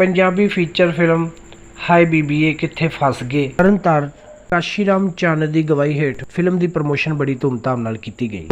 Punjabi feature film ਹਾਈ ਬੀਬੀਏ ਕਿੱਥੇ ਫਸ ਗਏ? ਤਰਨਤਾਰਨ, ਕਾਸ਼ੀਰਾਮ ਚੰਨ ਦੀ ਗਵਾਹੀ ਹੇਠ ਫਿਲਮ ਦੀ ਪ੍ਰਮੋਸ਼ਨ ਬੜੀ ਧੂਮਧਾਮ ਨਾਲ ਕੀਤੀ ਗਈ।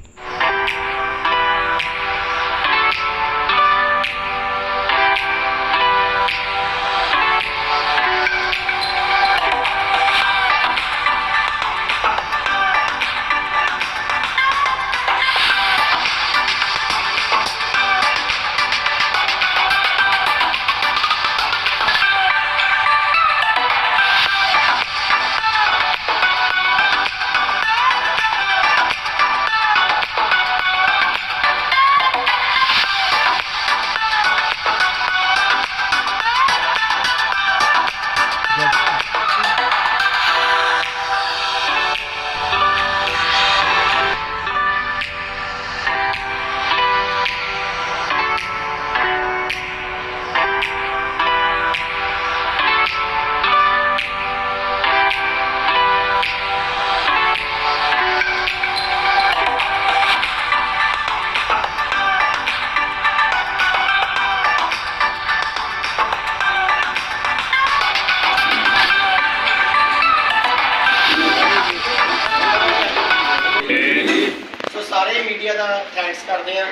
ਮੀਡੀਆ ਦਾ ਥੈਂਕਸ ਕਰਦੇ ਆ।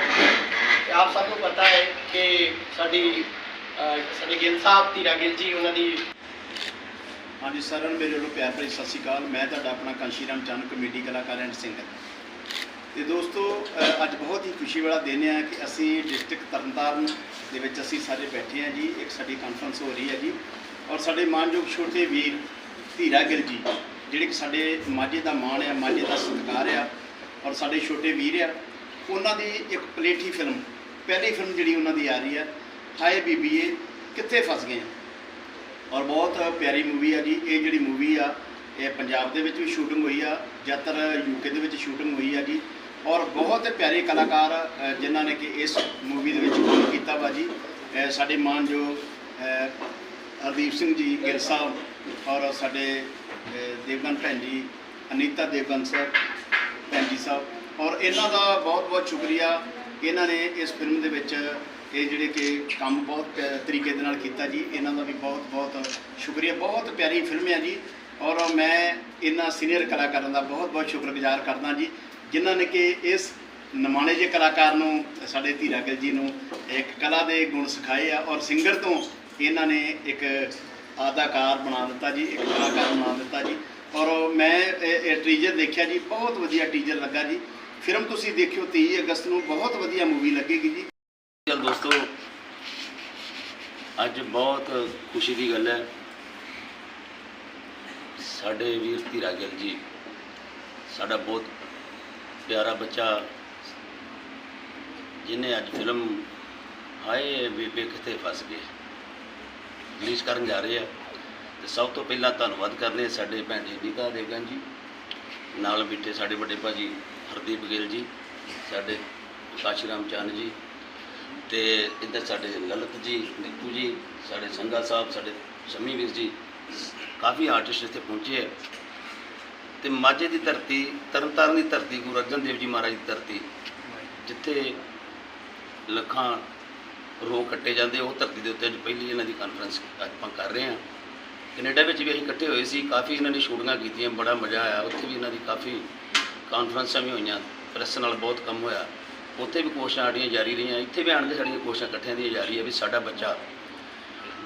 ਤੇ ਆਪ ਸਭ ਨੂੰ ਪਤਾ ਹੈ ਕਿ ਸਾਡੀ ਸਾਡੇ ਗਿੱਲ ਸਾਹਿਬ, ਧੀਰਾ ਗਿੱਲ ਜੀ, ਉਹਨਾਂ ਦੀ ਹਾਂਜੀ ਸਾਰਿਆਂ ਮੇਰੇ ਵੱਲੋਂ ਪਿਆਰ ਭਰੀ ਸਤਿ ਸ਼੍ਰੀ ਅਕਾਲ। ਮੈਂ ਤੁਹਾਡਾ ਆਪਣਾ ਕਾਂਸ਼ੀਰਾਮ ਚੰਨ ਕਮੇਡੀ ਕਲਾਕਾਰ ਐਂਡ ਸਿੰਗਰ। ਤੇ ਦੋਸਤੋ ਅੱਜ ਬਹੁਤ ਹੀ ਖੁਸ਼ੀ ਵਾਲਾ ਦਿਨ ਹੈ ਕਿ ਅਸੀਂ ਡਿਸਟ੍ਰਿਕਟ ਤਰਨਤਾਰਨ ਦੇ ਵਿੱਚ ਅਸੀਂ ਸਾਰੇ ਬੈਠੇ ਹਾਂ ਜੀ। ਇੱਕ ਸਾਡੀ ਕਾਨਫਰੰਸ ਹੋ ਰਹੀ ਹੈ ਜੀ। ਔਰ ਸਾਡੇ ਮਾਨਯੋਗ ਛੋਟੇ ਵੀਰ ਧੀਰਾ ਗਿੱਲ ਜੀ, ਜਿਹੜੇ ਕਿ ਸਾਡੇ ਮਾਝੇ ਦਾ ਮਾਣ ਹੈ ਮਾਝੇ ਦਾ ਸਤਿਕਾਰ ਆ। ਔਰ ਸਾਡੇ ਛੋਟੇ ਵੀਰ ਆ ਉਹਨਾਂ ਦੀ ਇੱਕ ਪਲੇਠੀ ਫਿਲਮ ਪਹਿਲੀ ਫਿਲਮ ਜਿਹੜੀ ਉਹਨਾਂ ਦੀ ਆ ਰਹੀ ਹੈ ਹਾਏ ਬੀਬੀਏ ਕਿੱਥੇ ਫਸ ਗਏ ਔਰ ਬਹੁਤ ਪਿਆਰੀ ਮੂਵੀ ਆ ਜੀ ਇਹ ਜਿਹੜੀ ਮੂਵੀ ਆ ਇਹ ਪੰਜਾਬ ਦੇ ਵਿੱਚ ਵੀ ਸ਼ੂਟਿੰਗ ਹੋਈ ਆ ਜ਼ਿਆਦਾਤਰ ਯੂਕੇ ਦੇ ਵਿੱਚ ਸ਼ੂਟਿੰਗ ਹੋਈ ਆ ਜੀ ਔਰ ਬਹੁਤ ਪਿਆਰੇ ਕਲਾਕਾਰ ਜਿਨ੍ਹਾਂ ਨੇ ਕਿ ਇਸ ਮੂਵੀ ਦੇ ਵਿੱਚ ਕੰਮ ਕੀਤਾ ਵਾ ਜੀ ਸਾਡੇ ਮਾਨਯੋਗ ਅ, ਹਰਦੀਪ ਸਿੰਘ ਜੀ ਗਿਰ ਸਾਹਿਬ ਔਰ ਸਾਡੇ ਅ, ਦੇਵਗਨ ਭੈਣ ਜੀ ਅਨੀਤਾ ਦੇਵਗਨ ਸਰ ਭੈਣ ਜੀ ਸਾਹਿਬ। ਔਰ ਇਹਨਾਂ ਦਾ ਬਹੁਤ ਬਹੁਤ ਸ਼ੁਕਰੀਆ ਇਹਨਾਂ ਨੇ ਇਸ ਫਿਲਮ ਦੇ ਵਿੱਚ ਇਹ ਜਿਹੜੇ ਕਿ ਕੰਮ ਬਹੁਤ ਪਿਆ- ਤਰੀਕੇ ਦੇ ਨਾਲ ਕੀਤਾ ਜੀ। ਇਹਨਾਂ ਦਾ ਵੀ ਬਹੁਤ ਬਹੁਤ ਸ਼ੁਕਰੀਆ। ਬਹੁਤ ਪਿਆਰੀ ਫਿਲਮ ਹੈ ਜੀ। ਔਰ ਮੈਂ ਇਹਨਾਂ ਸੀਨੀਅਰ ਕਲਾਕਾਰਾਂ ਦਾ ਬਹੁਤ ਬਹੁਤ ਸ਼ੁਕਰਗੁਜ਼ਾਰ ਕਰਦਾ ਜੀ, ਜਿਨ੍ਹਾਂ ਨੇ ਕਿ ਇਸ ਨਮਾਣੇ ਜਿਹੇ ਕਲਾਕਾਰ ਨੂੰ, ਸਾਡੇ ਧੀਰਾ ਗਿੱਲ ਜੀ ਨੂੰ ਇੱਕ ਕਲਾ ਦੇ ਗੁਣ ਸਿਖਾਏ ਆ। ਔਰ ਸਿੰਗਰ ਤੋਂ ਇਹਨਾਂ ਨੇ ਇੱਕ ਅਦਾਕਾਰ ਬਣਾ ਦਿੱਤਾ ਜੀ, ਇੱਕ ਕਲਾਕਾਰ ਬਣਾ ਦਿੱਤਾ ਜੀ। ਔਰ ਮੈਂ, ਇਹ ਇਹ ਟੀਜ਼ਰ ਦੇਖਿਆ ਜੀ, ਬਹੁਤ ਵਧੀਆ ਟੀਜ਼ਰ ਲੱਗਾ ਜੀ। ਫਿਲਮ ਤੁਸੀਂ ਦੇਖਿਓ 23 ਅਗਸਤ ਨੂੰ, ਬਹੁਤ ਵਧੀਆ ਮੂਵੀ ਲੱਗੇਗੀ ਜੀ। ਚਲ ਦੋਸਤੋ, ਅੱਜ ਬਹੁਤ ਖੁਸ਼ੀ ਦੀ ਗੱਲ ਹੈ। ਸਾਡੇ ਵੀਰ ਧੀਰਾ ਗਿੱਲ ਜੀ, ਸਾਡਾ ਬਹੁਤ ਪਿਆਰਾ ਬੱਚਾ ਜਿਹਨੇ ਅੱਜ ਫਿਲਮ ਆਏ ਬੇਬੇ ਕਿਤੇ ਫਸ ਗਏ। ਰਿਲੀਜ਼ ਕਰਨ ਜਾ ਰਹੇ ਆ। ਤੇ ਸਭ ਤੋਂ ਪਹਿਲਾਂ ਧੰਨਵਾਦ ਕਰਦੇ ਆ ਸਾਡੇ ਭੈਣ ਜੀ ਨੀਤਾ ਦੇਗਨ ਜੀ, ਨਾਲ ਬੈਠੇ ਸਾਡੇ ਵੱਡੇ ਭਾਜੀ ਹਰਦੀਪ ਗਿੱਲ ਜੀ, ਸਾਡੇ ਕਾਸ਼ੀਰਾਮ ਚੰਦ ਜੀ ਤੇ ਇੱਧਰ ਸਾਡੇ ਲਲਿਤ ਜੀ, ਨਿੱਕੂ ਜੀ, ਸਾਡੇ ਸੰਗਾ ਸਾਹਿਬ, ਸਾਡੇ ਸ਼ਮੀ ਵੀਰ ਜੀ, ਕਾਫੀ ਆਰਟਿਸਟ ਇੱਥੇ ਪਹੁੰਚੇ ਹੈ ਤੇ ਮਾਝੇ ਦੀ ਧਰਤੀ, ਤਰਨਤਾਰਨ ਦੀ ਧਰਤੀ, ਗੁਰੂ ਅਰਜਨ ਦੇਵ ਜੀ ਮਹਾਰਾਜ ਦੀ ਧਰਤੀ, ਜਿੱਥੇ ਲੱਖਾਂ ਰੋ ਕੱਟੇ ਜਾਂਦੇ, ਉਹ ਧਰਤੀ ਦੇ ਉੱਤੇ ਅੱਜ ਪਹਿਲੀ ਇਹਨਾਂ ਦੀ ਕਾਨਫਰੰਸ ਅੱਜ ਆਪਾਂ ਕਰ ਰਹੇ ਹਾਂ। ਕੈਨੇਡਾ ਵਿੱਚ ਵੀ ਅਸੀਂ ਇਕੱਠੇ ਹੋਏ ਸੀ, ਕਾਫੀ ਇਹਨਾਂ ਨੇ ਸ਼ੂਟਿੰਗਾਂ ਕੀਤੀਆਂ, ਬੜਾ ਮਜ਼ਾ ਆਇਆ। ਉੱਥੇ ਵੀ ਇਹਨਾਂ ਦੀ ਕਾਫੀ ਕਾਨਫਰੰਸਾਂ ਵੀ ਹੋਈਆਂ ਪ੍ਰੈਸ ਨਾਲ ਬਹੁਤ ਕੰਮ ਹੋਇਆ। ਉੱਥੇ ਵੀ ਕੋਸ਼ਿਸ਼ਾਂ ਸਾਡੀਆਂ ਜਾਰੀ ਰਹੀਆਂ। ਇੱਥੇ ਵੀ ਆਣ ਕੇ ਸਾਡੀਆਂ ਕੋਸ਼ਿਸ਼ਾਂ ਇਕੱਠਿਆਂ ਦੀਆਂ ਜਾਰੀ ਹੈ ਵੀ ਸਾਡਾ ਬੱਚਾ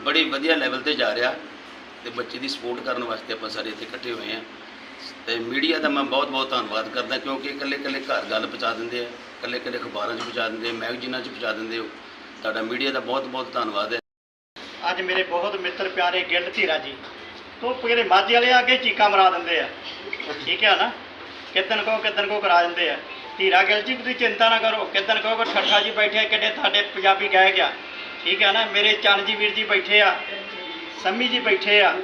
ਬੜੀ ਵਧੀਆ ਲੈਵਲ ਤੇ ਜਾ ਰਿਹਾ ਤੇ ਬੱਚੇ ਦੀ ਸਪੋਰਟ ਕਰਨ ਵਾਸਤੇ ਆਪਾਂ ਸਾਰੇ ਇੱਥੇ ਇਕੱਠੇ ਹੋਏ ਹਾਂ। ਤੇ ਮੀਡੀਆ ਦਾ ਮੈਂ ਬਹੁਤ ਬਹੁਤ ਧੰਨਵਾਦ ਕਰਦਾ ਕਿਉਂਕਿ ਇਕੱਲੇ ਇਕੱਲੇ ਘਰ ਗੱਲ ਪਹੁੰਚਾ ਦਿੰਦੇ ਆ ਇਕੱਲੇ ਇਕੱਲੇ ਅਖਬਾਰਾਂ 'ਚ ਪਹੁੰਚਾ ਦਿੰਦੇ ਮੈਗਜ਼ੀਨਾਂ 'ਚ ਪਹੁੰਚਾ ਦਿੰਦੇ ਹੋ। ਤੁਹਾਡਾ ਮੀਡੀਆ ਦਾ ਬਹੁਤ ਬਹੁਤ ਧੰਨਵਾਦ ਹੈ। ਅੱਜ ਮੇਰੇ ਬਹੁਤ ਮਿੱਤਰ ਪਿਆਰੇ ਗਿੱਲ ਧੀਰਾ ਜੀ। ਤੋਂ ਪੂਰੇ ਮਾਝੇ ਵਾਲੇ ਆ ਕੇ ਚੀਕਾਂ ਮਰਾ ਦਿੰਦੇ ਆ। ਠੀਕ ਹੈ ਨਾ? ਕਿਦਨ ਕੋ ਕਿਦਨ ਕੋ ਕਰਾ ਦਿੰਦੇ ਆ। ਧੀਰਾ ਗਿੱਲ ਜੀ ਤੁਸੀਂ ਚਿੰਤਾ ਨਾ ਕਰੋ। ਕਿਦਨ ਕੋ ਕੋ ਠੱਠਾ ਜੀ ਬੈਠੇ ਆ, ਕਿੱਡੇ ਤੁਹਾਡੇ ਪੰਜਾਬੀ ਗਾਇਕ ਆ। ਠੀਕ ਹੈ ਨਾ? ਮੇਰੇ ਚੰਨ ਜੀ ਵੀਰ ਜੀ ਬੈਠੇ ਆ। ਸੰਮੀ ਜੀ ਬੈਠੇ ਆ।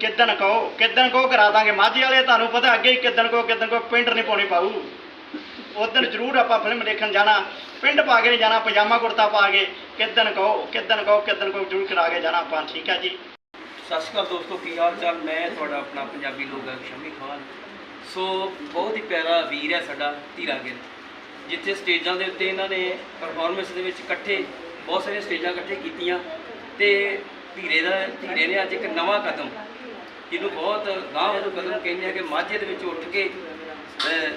ਕਿਦਨ ਕਹੋ ਕਿਦਨ ਕੋ ਕਰਾ ਦਾਂਗੇ। ਮਾਝੇ ਵਾਲੇ ਤੁਹਾਨੂੰ ਪਤਾ ਅੱਗੇ ਹੀ ਕਿਦਨ ਕੋ ਕਿਦਨ ਕੋ ਪਿੰਡ ਨਹੀਂ ਪਾਉਣੀ ਪਾਊ। ਉਦੋਂ ਜ਼ਰੂਰ ਆਪਾਂ ਫਿਲਮ ਦੇਖਣ ਜਾਣਾ। ਪਿੰਡ ਪਾ ਕੇ ਨਹੀਂ ਜਾਣਾ, ਪਜਾਮਾ ਕੁੜਤਾ ਪਾ ਕੇ। ਕਿਦਨ ਕਹੋ ਕਿਦਨ ਕਹੋ ਕਿਦਨ ਕਹੋ ਜ਼ਰੂਰ ਕਰਾ ਕੇ ਜਾਣਾ ਆਪਾਂ, ਠੀਕ ਹੈ ਜੀ? ਸਤਿ ਸ਼੍ਰੀ ਅਕਾਲ ਦੋਸਤੋ, ਕੀ ਹਾਲ ਚਾਲ? ਮੈਂ ਤੁਹਾਡਾ ਆਪਣਾ ਪੰਜਾਬੀ ਲੋਕ ਗਾਇਕ ਸ਼ਮੀ ਖਾਨ। ਸੋ, ਬਹੁਤ ਹੀ ਪਿਆਰਾ ਵੀਰ ਹੈ ਸਾਡਾ ਧੀਰਾ ਗਿੱਲ, ਜਿੱਥੇ ਸਟੇਜਾਂ ਦੇ ਉੱਤੇ ਇਹਨਾਂ ਨੇ ਪਰਫਾਰਮੈਂਸ ਦੇ ਵਿੱਚ ਇਕੱਠੇ, ਬਹੁਤ ਸਾਰੀਆਂ ਸਟੇਜਾਂ ਇਕੱਠੇ ਕੀਤੀਆਂ। ਤੇ ਧੀਰੇ ਦਾ, ਧੀਰੇ ਨੇ ਅੱਜ ਇੱਕ ਨਵਾਂ ਕਦਮ, ਜਿਹਨੂੰ ਬਹੁਤ ਗਾਂਹ ਵੱਲੋਂ ਕਦਮ ਕਹਿੰਦੇ ਆ ਕਿ ਮਾਝੇ ਦੇ ਵਿੱਚ ਉੱਠ ਕੇ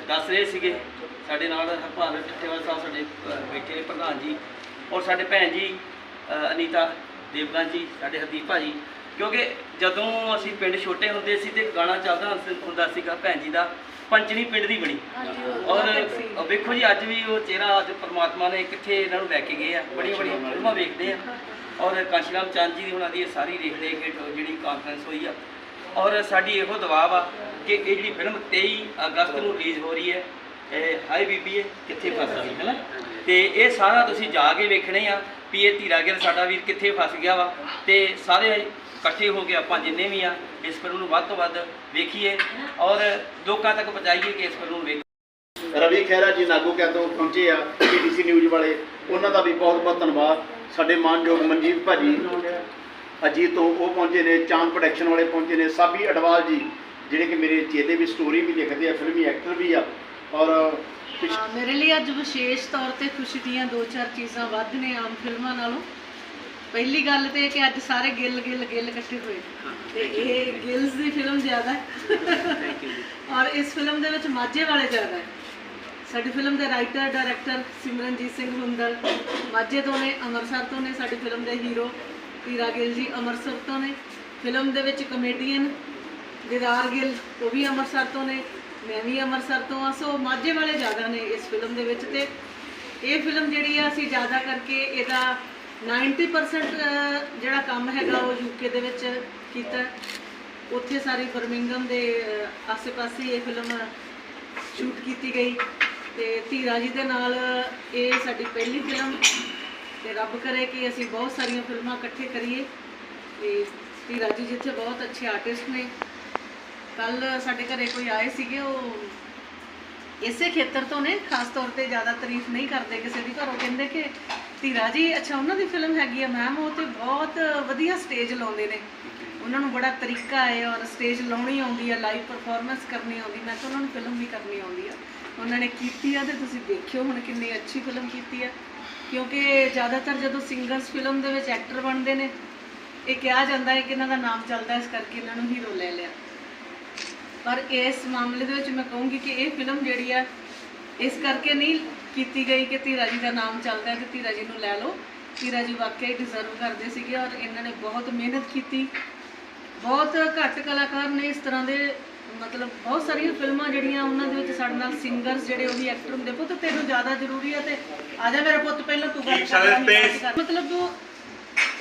ਦੱਸ ਰਹੇ ਸੀਗੇ। ਸਾਡੇ ਨਾਲ ਹਰਪਾਲ ਠੱਠੇਵਾਲ ਸਾਹਿਬ ਸਾਡੇ ਬੈਠੇ ਨੇ ਪ੍ਰਧਾਨ ਜੀ ਔਰ ਸਾਡੇ ਭੈਣ ਜੀ ਅਨੀਤਾ ਦੇਵਗਨ ਜੀ ਸਾਡੇ ਹਰਦੀਪ ਭਾਜੀ ਕਿਉਂਕਿ ਜਦੋਂ ਅਸੀਂ ਪਿੰਡ ਛੋਟੇ ਹੁੰਦੇ ਸੀ ਤੇ ਗਾਣਾ ਚੱਲਦਾ ਹੁੰਦ- ਸੀਗਾ ਭੈਣ ਜੀ ਦਾ ਪੰਚਣੀ ਪਿੰਡ ਦੀ ਬਣੀ। ਔਰ ਵੇਖੋ ਜੀ ਅੱਜ ਵੀ ਉਹ ਚਿਹਰਾ ਅੱਜ ਪ੍ਰਮਾਤਮਾ ਨੇ ਕਿੱਥੇ ਇਹਨਾਂ ਨੂੰ ਲੈ ਕੇ ਗਏ ਆ ਬੜੀਆਂ ਬੜੀਆਂ ਫਿਲਮਾਂ ਵੇਖਦੇ ਆ। ਔਰ ਕਾਸ਼ੀਰਾਮ ਚੰਦ ਜੀ ਦੀ ਉਹਨਾਂ ਦੀ ਸਾਰੀ ਦੇਖ ਦੇਖ ਕੇ ਜਿਹੜੀ ਕਾਨਫਰੰਸ ਹੋਈ ਆ। ਔਰ ਸਾਡੀ ਇਹੋ ਦੁਆ ਵਾ ਕਿ ਇਹ ਜਿਹੜੀ ਫਿਲਮ 23 ਅਗਸਤ ਨੂੰ ਰਿਲੀਜ਼ ਹੋ ਰਹੀ ਹੈ ਇਹ ਹਾਈ ਬੀਬੀ ਕਿੱਥੇ ਫਸ ਗਈ ਹੈ ਨਾ ਤੇ ਇਹ ਸਾਰਾ ਤੁਸੀਂ ਜਾ ਕੇ ਵੇਖਣੇ ਆ ਵੀ ਇਹ ਧੀਰਾ ਗਿਰ ਸਾਡਾ ਵੀਰ ਕਿੱਥੇ ਫਸ ਗਿਆ ਵਾ। ਤੇ ਸਾਰੇ ਇਕੱਠੇ ਹੋ ਕੇ ਆਪਾਂ ਜਿੰਨੇ ਵੀ ਆ, ਇਸ ਫਿਲਮ ਨੂੰ ਵੱਧ ਤੋਂ ਵੱਧ ਵੇਖੀਏ ਔਰ ਲੋਕਾਂ ਤੱਕ ਪਹੁੰਚਾਈਏ ਕਿ ਇਸ ਫਿਲਮ ਨੂੰ ਵੇਖ ਰਵੀ ਖਹਿਰਾ ਜੀ ਨਾਗੋ ਤੋਂ ਪਹੁੰਚੇ ਆ ਪੀਟੀਸੀ ਨਿਊਜ਼ ਵਾਲੇ। ਉਹਨਾਂ ਦਾ ਵੀ ਬਹੁਤ ਬਹੁਤ ਧੰਨਵਾਦ। ਸਾਡੇ ਮਾਨਯੋਗ ਮਨਜੀਤ ਭਾਜੀ ਅਜੀਤ ਤੋਂ ਉਹ ਪਹੁੰਚੇ ਨੇ, ਚਾਂਦ ਪ੍ਰੋਡਕਸ਼ਨ ਵਾਲੇ ਪਹੁੰਚੇ ਨੇ। ਸਾਬੀ ਅਡਵਾਲ ਜੀ, ਜਿਹੜੇ ਕਿ ਮੇਰੇ ਚੇਤੇ ਵੀ ਸਟੋਰੀ ਵੀ ਲਿਖਦੇ ਆ, ਫਿਲਮੀ ਐਕਟਰ ਵੀ ਆ। ਔਰ ਹਾਂ, ਮੇਰੇ ਲਈ ਅੱਜ ਵਿਸ਼ੇਸ਼ ਤੌਰ ਤੇ ਖੁਸ਼ੀ ਦੀਆਂ ਦੋ ਚਾਰ ਚੀਜ਼ਾਂ ਵੱਧ ਨੇ ਆਮ ਫਿਲਮਾਂ ਨਾਲੋਂ। ਪਹਿਲੀ ਗੱਲ ਤੇ ਇਹ ਕਿ ਅੱਜ ਸਾਰੇ ਗਿੱਲ ਗਿੱਲ ਗਿੱਲ ਇਕੱਠੇ ਹੋਏ। ਤੇ ਇਹ ਗਿੱਲਸ ਦੀ ਫਿਲਮ ਜ਼ਿਆਦਾ। ਹੈ ਔਰ ਇਸ ਫਿਲਮ ਦੇ ਵਿੱਚ ਮਾਝੇ ਵਾਲੇ ਜ਼ਿਆਦਾ ਹੈ। ਸਾਡੀ ਫਿਲਮ ਦੇ ਰਾਈਟਰ ਡਾਇਰੈਕਟਰ ਸਿਮਰਨਜੀਤ ਸਿੰਘ ਹੁੰਦਲ ਮਾਝੇ ਤੋਂ ਨੇ ਅੰਮ੍ਰਿਤਸਰ ਤੋਂ ਨੇ ਸਾਡੀ ਫਿਲਮ ਦੇ ਹੀਰੋ ਪੀਰਾ ਗਿੱਲ ਜੀ ਅੰਮ੍ਰਿਤਸਰ ਤੋਂ ਨੇ। ਫਿਲਮ ਦੇ ਵਿੱਚ ਕਮੇਡੀਅਨ ਦਿਦਾਰ ਗਿੱਲ ਉਹ ਵੀ ਅੰਮ੍ਰਿਤਸਰ ਤੋਂ ਨੇ। ਮੈਂ ਵੀ ਅੰਮ੍ਰਿਤਸਰ ਤੋਂ ਆ ਸੋ ਮਾਝੇ ਵਾਲੇ ਜ਼ਿਆਦਾ ਨੇ ਇਸ ਫਿਲਮ ਦੇ ਵਿੱਚ ਤੇ ਇਹ ਫਿਲਮ ਜਿਹੜੀ ਆ ਅਸੀਂ ਜ਼ਿਆਦਾ ਕਰਕੇ ਇਹਦਾ 90% ਜਿਹੜਾ ਕੰਮ ਹੈਗਾ ਉਹ ਯੂਕੇ ਦੇ ਵਿੱਚ ਕੀਤਾ। ਉੱਥੇ ਸਾਰੀ ਬਰਮਿੰਗਮ ਦੇ ਅਹ, ਆਸੇ-ਪਾਸੇ ਇਹ ਫਿਲਮ ਸ਼ੂਟ ਕੀਤੀ ਗਈ ਤੇ ਧੀਰਾ ਜੀ ਦੇ ਨਾਲ ਇਹ ਸਾਡੀ ਪਹਿਲੀ ਫਿਲਮ ਤੇ ਰੱਬ ਕਰੇ ਕਿ ਅਸੀਂ ਬਹੁਤ ਸਾਰੀਆਂ ਫਿਲਮਾਂ ਇਕੱਠੇ ਕਰੀਏ। ਤੇ ਧੀਰਾ ਜੀ ਜਿੱਥੇ ਬਹੁਤ ਅੱਛੇ ਆਰਟਿਸਟ ਨੇ ਕੱਲ ਸਾਡੇ ਘਰੇ ਕੋਈ ਆਏ ਸੀਗੇ, ਉਹ ਇਸੇ ਖੇਤਰ ਤੋਂ ਨੇ, ਖਾਸ ਤੌਰ ਤੇ ਜ਼ਿਆਦਾ ਤਾਰੀਫ ਨਹੀਂ ਕਰਦੇ ਕਿਸੇ ਦੀ ਘਰੋਂ, ਕਹਿੰਦੇ ਕਿ ਧੀਰਾ ਜੀ, ਅੱਛਾ, ਉਹਨਾਂ ਦੀ ਫਿਲਮ ਹੈਗੀ ਆ ਮੈਮ ਉਹ ਤੇ ਬਹੁਤ ਵਧੀਆ ਸਟੇਜ ਲਾਉਂਦੇ ਨੇ। ਉਹਨਾਂ ਨੂੰ ਬੜਾ ਤਰੀਕਾ ਹੈ ਔਰ ਸਟੇਜ ਲਾਉਣੀ ਆਉਂਦੀ ਆ ਲਾਈਵ ਪਰਫਾਰਮੈਂਸ ਕਰਨੀ ਆਉਂਦੀ, ਮੈਂ ਤਾਂ ਉਹਨਾਂ ਨੂੰ ਫਿਲਮ ਵੀ ਕਰਨੀ ਆਉਂਦੀ ਆ। ਉਹਨਾਂ ਨੇ ਕੀਤੀ ਆ ਤੇ ਤੁਸੀਂ ਦੇਖਿਓ ਹੁਣ ਕਿੰਨੀ ਅੱਛੀ ਫਿਲਮ ਕੀਤੀ ਆ। ਕਿਉਂਕਿ ਜ਼ਿਆਦਾਤਰ ਜਦੋਂ ਸਿੰਗਰਸ ਫਿਲਮ ਦੇ ਵਿੱਚ ਐਕਟਰ ਬਣਦੇ ਨੇ, ਇਹ ਕਿਹਾ ਜਾਂਦਾ ਹੈ ਕਿ ਇਹਨਾਂ ਦਾ ਨਾਮ ਚੱਲਦਾ ਇਸ ਕਰਕੇ ਇਹਨਾਂ ਨੂੰ ਹੀਰੋ ਲੈ ਲਿਆ। ਪਰ ਇਸ ਮਾਮਲੇ ਦੇ ਵਿੱਚ ਮੈਂ ਕਹੂੰਗੀ ਕਿ ਇਹ ਫਿਲਮ ਜਿਹੜੀ ਆ ਇਸ ਕਰਕੇ ਨਹੀਂ ਕੀਤੀ ਗਈ ਕਿ ਧੀਰਾ ਜੀ ਦਾ ਨਾਮ ਚੱਲਦਾ ਤੇ ਧੀਰਾ ਜੀ ਨੂੰ ਲੈ ਲਓ। ਧੀਰਾ ਜੀ ਵਾਕਈ ਡਿਜ਼ਰਵ ਕਰਦੇ ਸੀਗੇ ਔਰ ਇਹਨਾਂ ਨੇ ਬਹੁਤ ਮਿਹਨਤ ਕੀਤੀ। ਬਹੁਤ ਘੱਟ ਕਲਾਕਾਰ ਨੇ ਇਸ ਤਰ੍ਹਾਂ ਦੇ ਮਤਲਬ ਬਹੁਤ ਸਾਰੀਆਂ ਫਿਲਮਾਂ ਜਿਹੜੀਆਂ ਉਹਨਾਂ ਦੇ ਵਿੱਚ ਸਾਡੇ ਨਾਲ ਸਿੰਗਰਸ ਜਿਹੜੇ ਉਹ ਵੀ ਐਕਟਰ ਹੁੰਦੇ ਪੁੱਤ ਤੈਨੂੰ ਜ਼ਿਆਦਾ ਜ਼ਰੂਰੀ ਹੈ ਤੇ ਆ ਜਾ ਮੇਰਾ ਪੁੱਤ ਪਹਿਲਾਂ ਤੂੰ ਗੱਲ ਕਰ। ਮਤਲਬ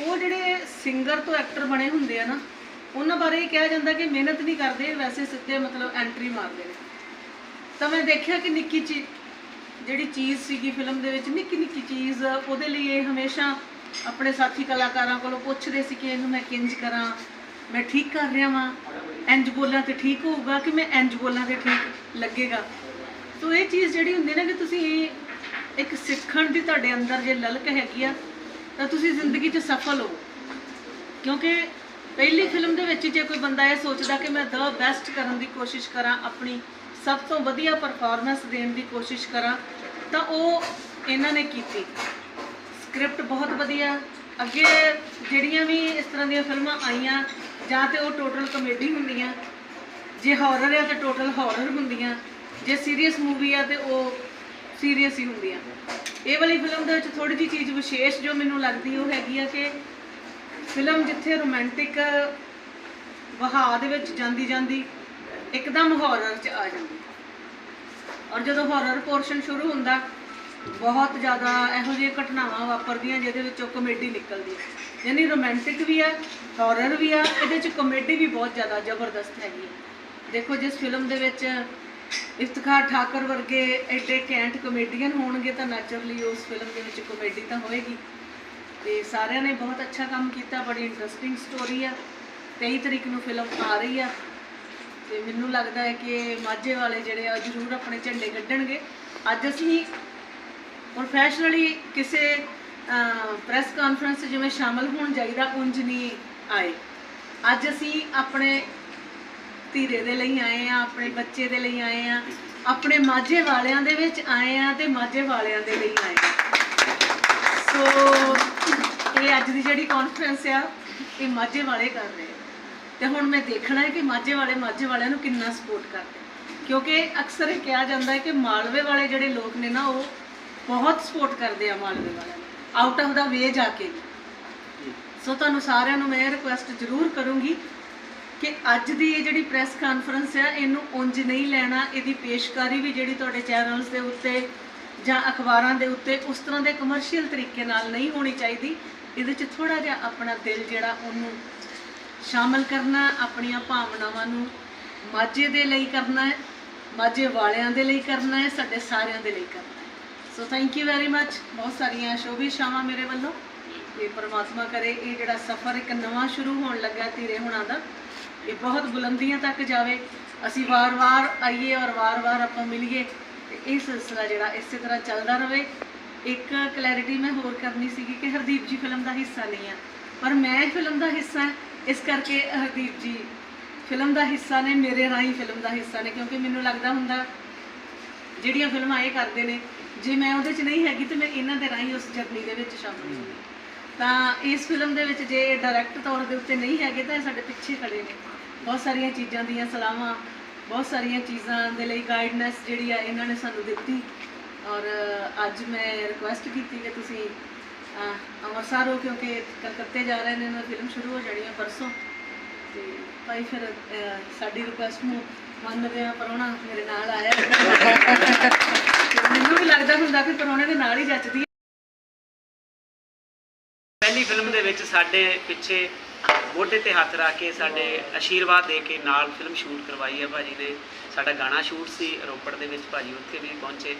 ਉਹ ਜਿਹੜੇ ਸਿੰਗਰ ਤੋਂ ਐਕਟਰ ਬਣੇ ਹੁੰਦੇ ਆ ਨਾ ਉਹਨਾਂ ਬਾਰੇ ਇਹ ਕਿਹਾ ਜਾਂਦਾ ਕਿ ਮਿਹਨਤ ਨਹੀਂ ਕਰਦੇ, ਵੈਸੇ ਸਿੱਧੇ ਮਤਲਬ ਐਂਟਰੀ ਮਾਰਦੇ ਨੇ। ਤਾਂ ਮੈਂ ਦੇਖਿਆ ਕਿ ਨਿੱਕੀ ਚੀ, ਜਿਹੜੀ ਚੀਜ਼ ਸੀਗੀ ਫਿਲਮ ਦੇ ਵਿੱਚ, ਨਿੱਕੀ ਨਿੱਕੀ ਚੀਜ਼, ਉਹਦੇ ਲਈ ਇਹ ਹਮੇਸ਼ਾ ਆਪਣੇ ਸਾਥੀ ਕਲਾਕਾਰਾਂ ਕੋਲੋਂ ਪੁੱਛਦੇ ਸੀ ਕਿ ਇਹਨੂੰ ਮੈਂ ਕਿੰਜ ਕਰਾਂ, ਮੈਂ ਠੀਕ ਕਰ ਰਿਹਾ ਵਾਂ ਇੰਜ ਬੋਲਾਂ ਤੇ ਠੀਕ ਹੋਊਗਾ ਕਿ ਮੈਂ ਇੰਜ ਬੋਲਾਂ ਤੇ ਠੀਕ ਲੱਗੇਗਾ। ਸੋ ਇਹ ਚੀਜ਼ ਜਿਹੜੀ ਹੁੰਦੀ ਨਾ ਕਿ ਤੁਸੀਂ ਇਹ ਇੱਕ ਸਿੱਖਣ ਦੀ ਤੁਹਾਡੇ ਅੰਦਰ ਜੇ ਲਲਕ ਹੈਗੀ ਆ, ਤਾਂ ਤੁਸੀਂ ਜ਼ਿੰਦਗੀ 'ਚ ਸਫਲ ਹੋ ਕਿਉਂਕਿ ਪਹਿਲੀ ਫਿਲਮ ਦੇ ਵਿੱਚ ਜੇ ਕੋਈ ਬੰਦਾ ਇਹ ਸੋਚਦਾ ਕਿ ਮੈਂ ਦ ਬੈਸਟ ਕਰਨ ਦੀ ਕੋਸ਼ਿਸ਼ ਕਰਾਂ, ਆਪਣੀ ਸਭ ਤੋਂ ਵਧੀਆ ਪਰਫਾਰਮੈਂਸ ਦੇਣ ਦੀ ਕੋਸ਼ਿਸ਼ ਕਰਾਂ, ਤਾਂ ਉਹ ਇਹਨਾਂ ਨੇ ਕੀਤੀ। ਸਕ੍ਰਿਪਟ ਬਹੁਤ ਵਧੀਆ। ਅੱਗੇ ਜਿਹੜੀਆਂ ਵੀ ਇਸ ਤਰ੍ਹਾਂ ਦੀਆਂ ਫਿਲਮਾਂ ਆਈਆਂ, ਜਾਂ ਤੇ ਉਹ ਟੋਟਲ ਕਮੇਡੀ ਹੁੰਦੀਆਂ, ਜੇ ਹਾਰਰ ਆ ਤੇ ਟੋਟਲ ਹਾਰਰ ਹੁੰਦੀਆਂ, ਜੇ ਸੀਰੀਅਸ ਮੂਵੀ ਆ ਤੇ ਉਹ ਸੀਰੀਅਸ ਹੀ ਹੁੰਦੀਆਂ। ਇਹ ਵਾਲੀ ਫਿਲਮ ਦੇ ਵਿੱਚ ਥੋੜੀ ਜਿਹੀ ਚੀਜ਼ ਵਿਸ਼ੇਸ਼ ਜੋ ਮੈਨੂੰ ਲੱਗਦੀ ਉਹ ਹੈਗੀ ਆ ਕਿ ਫਿਲਮ ਜਿੱਥੇ ਰੋਮਾਂਟਿਕ ਵਹਾਅ ਦੇ ਵਿੱਚ ਜਾਂਦੀ ਜਾਂਦੀ ਇੱਕਦਮ ਹਾਰਰ ਚ ਆ ਜਾਂਦੀ। ਔਰ ਜਦੋਂ ਹਾਰਰ ਪੋਰਸ਼ਨ ਸ਼ੁਰੂ ਹੁੰਦਾ, ਬਹੁਤ ਜ਼ਿਆਦਾ ਇਹੋ ਜਿਹੀਆਂ ਘਟਨਾਵਾਂ ਵਾਪਰਦੀਆਂ ਜਿਹਦੇ ਵਿੱਚੋਂ ਕਮੇਡੀ ਨਿਕਲਦੀ ਹੈ। ਯਾਨੀ ਰੋਮਾਂਟਿਕ ਵੀ ਹੈ ਹਾਰਰ ਵੀ ਆ ਇਹਦੇ ਚ ਕਮੇਡੀ ਵੀ ਬਹੁਤ ਜ਼ਿਆਦਾ ਜ਼ਬਰਦਸਤ ਹੈਗੀ ਹੈ। ਦੇਖੋ, ਜਿਸ ਫਿਲਮ ਦੇ ਵਿੱਚ ਇਫਤਖਾਰ ਠਾਕਰ ਵਰਗੇ ਐਡੇ ਕੈਂਟ ਕਮੇਡੀਅਨ ਹੋਣਗੇ ਤਾਂ ਨੈਚੁਰਲੀ ਉਸ ਫਿਲਮ ਦੇ ਵਿੱਚ ਕਮੇਡੀ ਤਾਂ ਹੋਏਗੀ। ਤੇ ਸਾਰਿਆਂ ਨੇ ਬਹੁਤ ਅੱਛਾ ਕੰਮ ਕੀਤਾ, ਬੜੀ ਇੰਟਰਸਟਿੰਗ ਸਟੋਰੀ ਆ। 23 ਤਰੀਕ ਨੂੰ ਫਿਲਮ ਆ ਰਹੀ ਆ। ਤੇ ਮੈਨੂੰ ਲੱਗਦਾ ਹੈ ਕਿ ਮਾਝੇ ਵਾਲੇ ਜਿਹੜੇ ਆ ਜ਼ਰੂਰ ਆਪਣੇ ਝੰਡੇ ਕੱਢਣਗੇ। ਅੱਜ ਅਸੀਂ ਪ੍ਰੋਫੈਸ਼ਨਲੀ ਕਿਸੇ ਪ੍ਰੈਸ ਕਾਨਫਰੰਸ ਜਿਵੇਂ ਸ਼ਾਮਲ ਹੋਣ ਜਾਈਦਾ, ਉਂਝ ਨਹੀਂ ਆਏ। ਅੱਜ ਅਸੀਂ ਆਪਣੇ ਧੀਰੇ ਦੇ ਲਈ ਆਏ ਆ, ਆਪਣੇ ਬੱਚੇ ਦੇ ਲਈ ਆਏ ਆ, ਆਪਣੇ ਮਾਝੇ ਵਾਲਿਆਂ ਦੇ ਵਿੱਚ ਆਏ ਆ ਤੇ ਮਾਝੇ ਵਾਲਿਆਂ ਦੇ ਲਈ ਆਏ ਆ। ਸੋ ਇਹ ਅੱਜ ਦੀ ਜਿਹੜੀ ਕਾਨਫਰੰਸ ਆ, ਇਹ ਮਾਝੇ ਵਾਲੇ ਕਰ ਰਹੇ ਆ। ਤੇ ਹੁਣ ਮੈਂ ਦੇਖਣਾ ਹੈ ਕਿ ਮਾਝੇ ਵਾਲੇ, ਮਾਝੇ ਵਾਲਿਆਂ ਨੂੰ ਕਿੰਨਾ ਸਪੋਰਟ ਕਰਦੇ ਆ। ਕਿਉਂਕਿ ਅਕਸਰ ਇਹ ਕਿਹਾ ਜਾਂਦਾ ਹੈ ਕਿ ਮਾਲਵੇ ਵਾਲੇ ਜਿਹੜੇ ਲੋਕ ਨੇ ਨਾ, ਉਹ ਬਹੁਤ ਸਪੋਰਟ ਕਰਦੇ ਆ ਮਾਲਵੇ ਵਾਲਿਆਂ ਨੂੰ ਆਊਟ ਆਫ ਦਾ ਵੇ ਜਾ ਕੇ ਵੀ ਸੋ ਤੁਹਾਨੂੰ ਸਾਰਿਆਂ ਨੂੰ ਮੈਂ ਰਿਕੁਐਸਟ ਜ਼ਰੂਰ ਕਰੂੰਗੀ ਕਿ ਅੱਜ ਦੀ ਇਹ ਜਿਹੜੀ ਪ੍ਰੈਸ ਕਾਨਫਰੰਸ ਆ, ਇਹਨੂੰ ਉਂਝ ਨਹੀਂ ਲੈਣਾ ਇਹਦੀ ਪੇਸ਼ਕਾਰੀ ਵੀ ਜਿਹੜੀ ਤੁਹਾਡੇ ਚੈਨਲਸ ਦੇ ਉੱਤੇ ਜਾਂ ਅਖਬਾਰਾਂ ਦੇ ਉੱਤੇ ਉਸ ਤਰ੍ਹਾਂ ਦੇ ਕਮਰਸ਼ੀਅਲ ਤਰੀਕੇ ਨਾਲ ਨਹੀਂ ਹੋਣੀ ਚਾਹੀਦੀ ਇਹਦੇ 'ਚ ਥੋੜਾ ਜਿਹਾ ਆਪਣਾ ਦਿਲ ਜਿਹੜਾ ਉਹਨੂੰ ਸ਼ਾਮਲ ਕਰਨਾ, ਆਪਣੀਆਂ ਭਾਵਨਾਵਾਂ ਨੂੰ ਮਾਝੇ ਦੇ ਲਈ ਕਰਨਾ ਹੈ, ਮਾਝੇ ਵਾਲਿਆਂ ਦੇ ਲਈ ਕਰਨਾ ਹੈ, ਸਾਡੇ ਸਾਰਿਆਂ ਦੇ ਲਈ ਕਰਨਾ ਹੈ। So thank you very much ਬਹੁਤ ਸਾਰੀਆਂ ਸ਼ੋਭੀਸ਼ਾਵਾਂ ਮੇਰੇ ਵੱਲੋਂ। ਤੇ ਪਰਮਾਤਮਾ ਕਰੇ ਇਹ ਜਿਹੜਾ ਸਫ਼ਰ ਇੱਕ ਨਵਾਂ ਸ਼ੁਰੂ ਹੋਣ ਲੱਗਾ ਧੀਰੇ ਹੁਣਾਂ ਦਾ, ਇਹ ਬਹੁਤ ਬੁਲੰਦੀਆਂ ਤੱਕ ਜਾਵੇ। ਅਸੀਂ ਵਾਰ-ਵਾਰ ਆਈਏ ਔਰ ਵਾਰ-ਵਾਰ ਆਪਾਂ ਮਿਲੀਏ, ਤੇ ਇਹ ਸਿਲਸਿਲਾ ਜਿਹੜਾ ਇਸੇ ਤਰ੍ਹਾਂ ਚੱਲਦਾ ਰਹੇ। ਇੱਕ ਕਲੈਰਿਟੀ ਮੈਂ ਹੋਰ ਕਰਨੀ ਸੀਗੀ ਕਿ ਹਰਦੀਪ ਜੀ ਫਿਲਮ ਦਾ ਹਿੱਸਾ ਨਹੀਂ ਆ। ਪਰ ਮੈਂ ਫਿਲਮ ਦਾ ਹਿੱਸਾ ਇਸ ਕਰਕੇ ਹਰਦੀਪ ਜੀ ਫਿਲਮ ਦਾ ਹਿੱਸਾ ਨੇ ਮੇਰੇ ਰਾਹੀਂ ਫਿਲਮ ਦਾ ਹਿੱਸਾ ਨੇ ਕਿਉਂਕਿ ਮੈਨੂੰ ਲੱਗਦਾ ਹੁੰਦਾ ਜਿਹੜੀਆਂ ਫਿਲਮਾਂ ਇਹ ਕਰਦੇ ਨੇ ਜੇ ਮੈਂ ਉਹਦੇ 'ਚ ਨਹੀਂ ਹੈਗੀ ਤੇ ਮੈਂ ਇਹਨਾਂ ਦੇ ਰਾਹੀਂ ਉਸ ਜਰਨੀ ਦੇ ਵਿੱਚ ਸ਼ਾਮਲ ਹੋਵਾਂਗੀ ਤਾਂ ਇਸ ਫਿਲਮ ਦੇ ਵਿੱਚ ਜੇ ਡਾਇਰੈਕਟ ਤੌਰ ਦੇ ਉੱਤੇ ਨਹੀਂ ਹੈਗੇ ਤਾਂ ਇਹ ਸਾਡੇ ਪਿੱਛੇ ਖੜੇ ਨੇ। ਬਹੁਤ ਸਾਰੀਆਂ ਚੀਜ਼ਾਂ ਦੀਆਂ ਸਲਾਹਾਂ ਬਹੁਤ ਸਾਰੀਆਂ ਚੀਜ਼ਾਂ ਦੇ ਲਈ ਗਾਈਡਨੈਸ ਜਿਹੜੀ ਆ ਇਹਨਾਂ ਨੇ ਸਾਨੂੰ ਦਿੱਤੀ। ਔਰ ਅੱਜ ਮੈਂ ਰਿਕੁਐਸਟ ਕੀਤੀ ਕਿ ਤੁਸੀਂ ਅੰਮ੍ਰਿਤਸਰ ਹੋ ਕਿਉਂਕਿ ਕਲਕੱਤੇ ਜਾ ਰਹੇ ਨੇ ਨਾ ਫਿਲਮ ਸ਼ੁਰੂ ਹੋ ਜਾਣੀ ਹੈ ਪਰਸੋਂ। ਤੇ ਭਾਈ ਫਿਰ ਸਾਡੀ ਰਿਕੁਐਸਟ ਨੂੰ ਮੰਨਦੇ ਆ, ਪਰੋਣਾ ਮੇਰੇ ਨਾਲ ਆਇਆ। ਮੈਨੂੰ ਵੀ ਲੱਗਦਾ ਹੁੰਦਾ ਕਿ ਪਰੋਣੇ ਦੇ ਨਾਲ ਹੀ ਜੱਜਦੀ ਪਹਿਲੀ ਫਿਲਮ ਦੇ ਵਿੱਚ ਸਾਡੇ ਪਿੱਛੇ ਮੋਢੇ ਤੇ ਹੱਥ ਰੱਖ ਕੇ ਸਾਡੇ ਆਸ਼ੀਰਵਾਦ ਦੇ ਕੇ ਨਾਲ ਫਿਲਮ ਸ਼ੂਟ ਕਰਵਾਈ ਹੈ ਭਾਜੀ ਨੇ ਸਾਡਾ ਗਾਣਾ ਸ਼ੂਟ ਸੀ ਰੋਪੜ ਦੇ ਵਿੱਚ ਭਾਜੀ ਉੱਥੇ ਵੀ ਪਹੁੰਚੇ।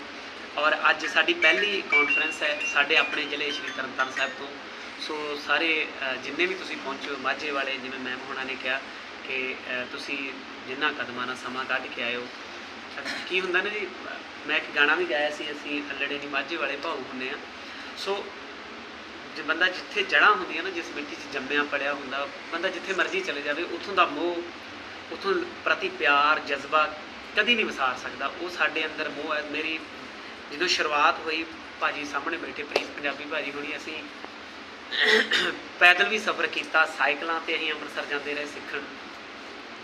ਔਰ ਅੱਜ ਸਾਡੀ ਪਹਿਲੀ ਕਾਨਫਰੰਸ ਹੈ ਸਾਡੇ ਆਪਣੇ ਜ਼ਿਲ੍ਹੇ ਸ਼੍ਰੀ ਤਰਨਤਾਰਨ ਸਾਹਿਬ ਤੋਂ। ਸੋ ਸਾਰੇ ਜਿੰਨੇ ਵੀ ਤੁਸੀਂ ਪਹੁੰਚੋ ਮਾਝੇ ਵਾਲੇ, ਜਿਵੇਂ ਮੈਮ ਹੋਣਾ ਨੇ ਕਿਹਾ ਕਿ ਤੁਸੀਂ ਜਿੰਨਾ ਕਦਮਾਂ ਨਾਲ ਸਮਾਂ ਕੱਢ ਕੇ ਆਇਓ ਕੀ ਹੁੰਦਾ ਨਾ ਜੀ, ਮੈਂ ਇੱਕ ਗਾਣਾ ਵੀ ਗਾਇਆ ਸੀ, ਅਸੀਂ ਅਲੜੇ ਦੀ ਮਾਝੇ ਵਾਲੇ ਭਾਊ ਹੁੰਦੇ ਆ। ਸੋ ਜੇ ਬੰਦਾ ਜਿੱਥੇ ਜੜ੍ਹਾਂ ਹੁੰਦੀਆਂ ਨਾ, ਜਿਸ ਮਿੱਟੀ 'ਚ ਜੰਮਿਆ ਪੜਿਆ ਹੁੰਦਾ, ਬੰਦਾ ਜਿੱਥੇ ਮਰਜ਼ੀ ਚਲੇ ਜਾਵੇ, ਉੱਥੋਂ ਦਾ ਮੋਹ, ਉੱਥੋਂ ਪ੍ਰਤੀ ਪਿਆਰ, ਜਜ਼ਬਾ ਕਦੀ ਨਹੀਂ ਵਿਸਾਰ ਸਕਦਾ। ਉਹ ਸਾਡੇ ਅੰਦਰ ਮੋਹ ਹੈ, ਮੇਰੀ ਜਦੋਂ ਸ਼ੁਰੂਆਤ ਹੋਈ, ਭਾਜੀ ਸਾਹਮਣੇ ਬੈਠੇ, ਪ੍ਰੀਤ ਪੰਜਾਬੀ ਭਾਜੀ ਹੁਣੀ, ਅਸੀਂ ਪੈਦਲ ਵੀ ਸਫ਼ਰ ਕੀਤਾ, ਸਾਈਕਲਾਂ ਤੇ ਅਸੀਂ ਅੰਮ੍ਰਿਤਸਰ ਜਾਂਦੇ ਰਹੇ ਸਿੱਖਣ।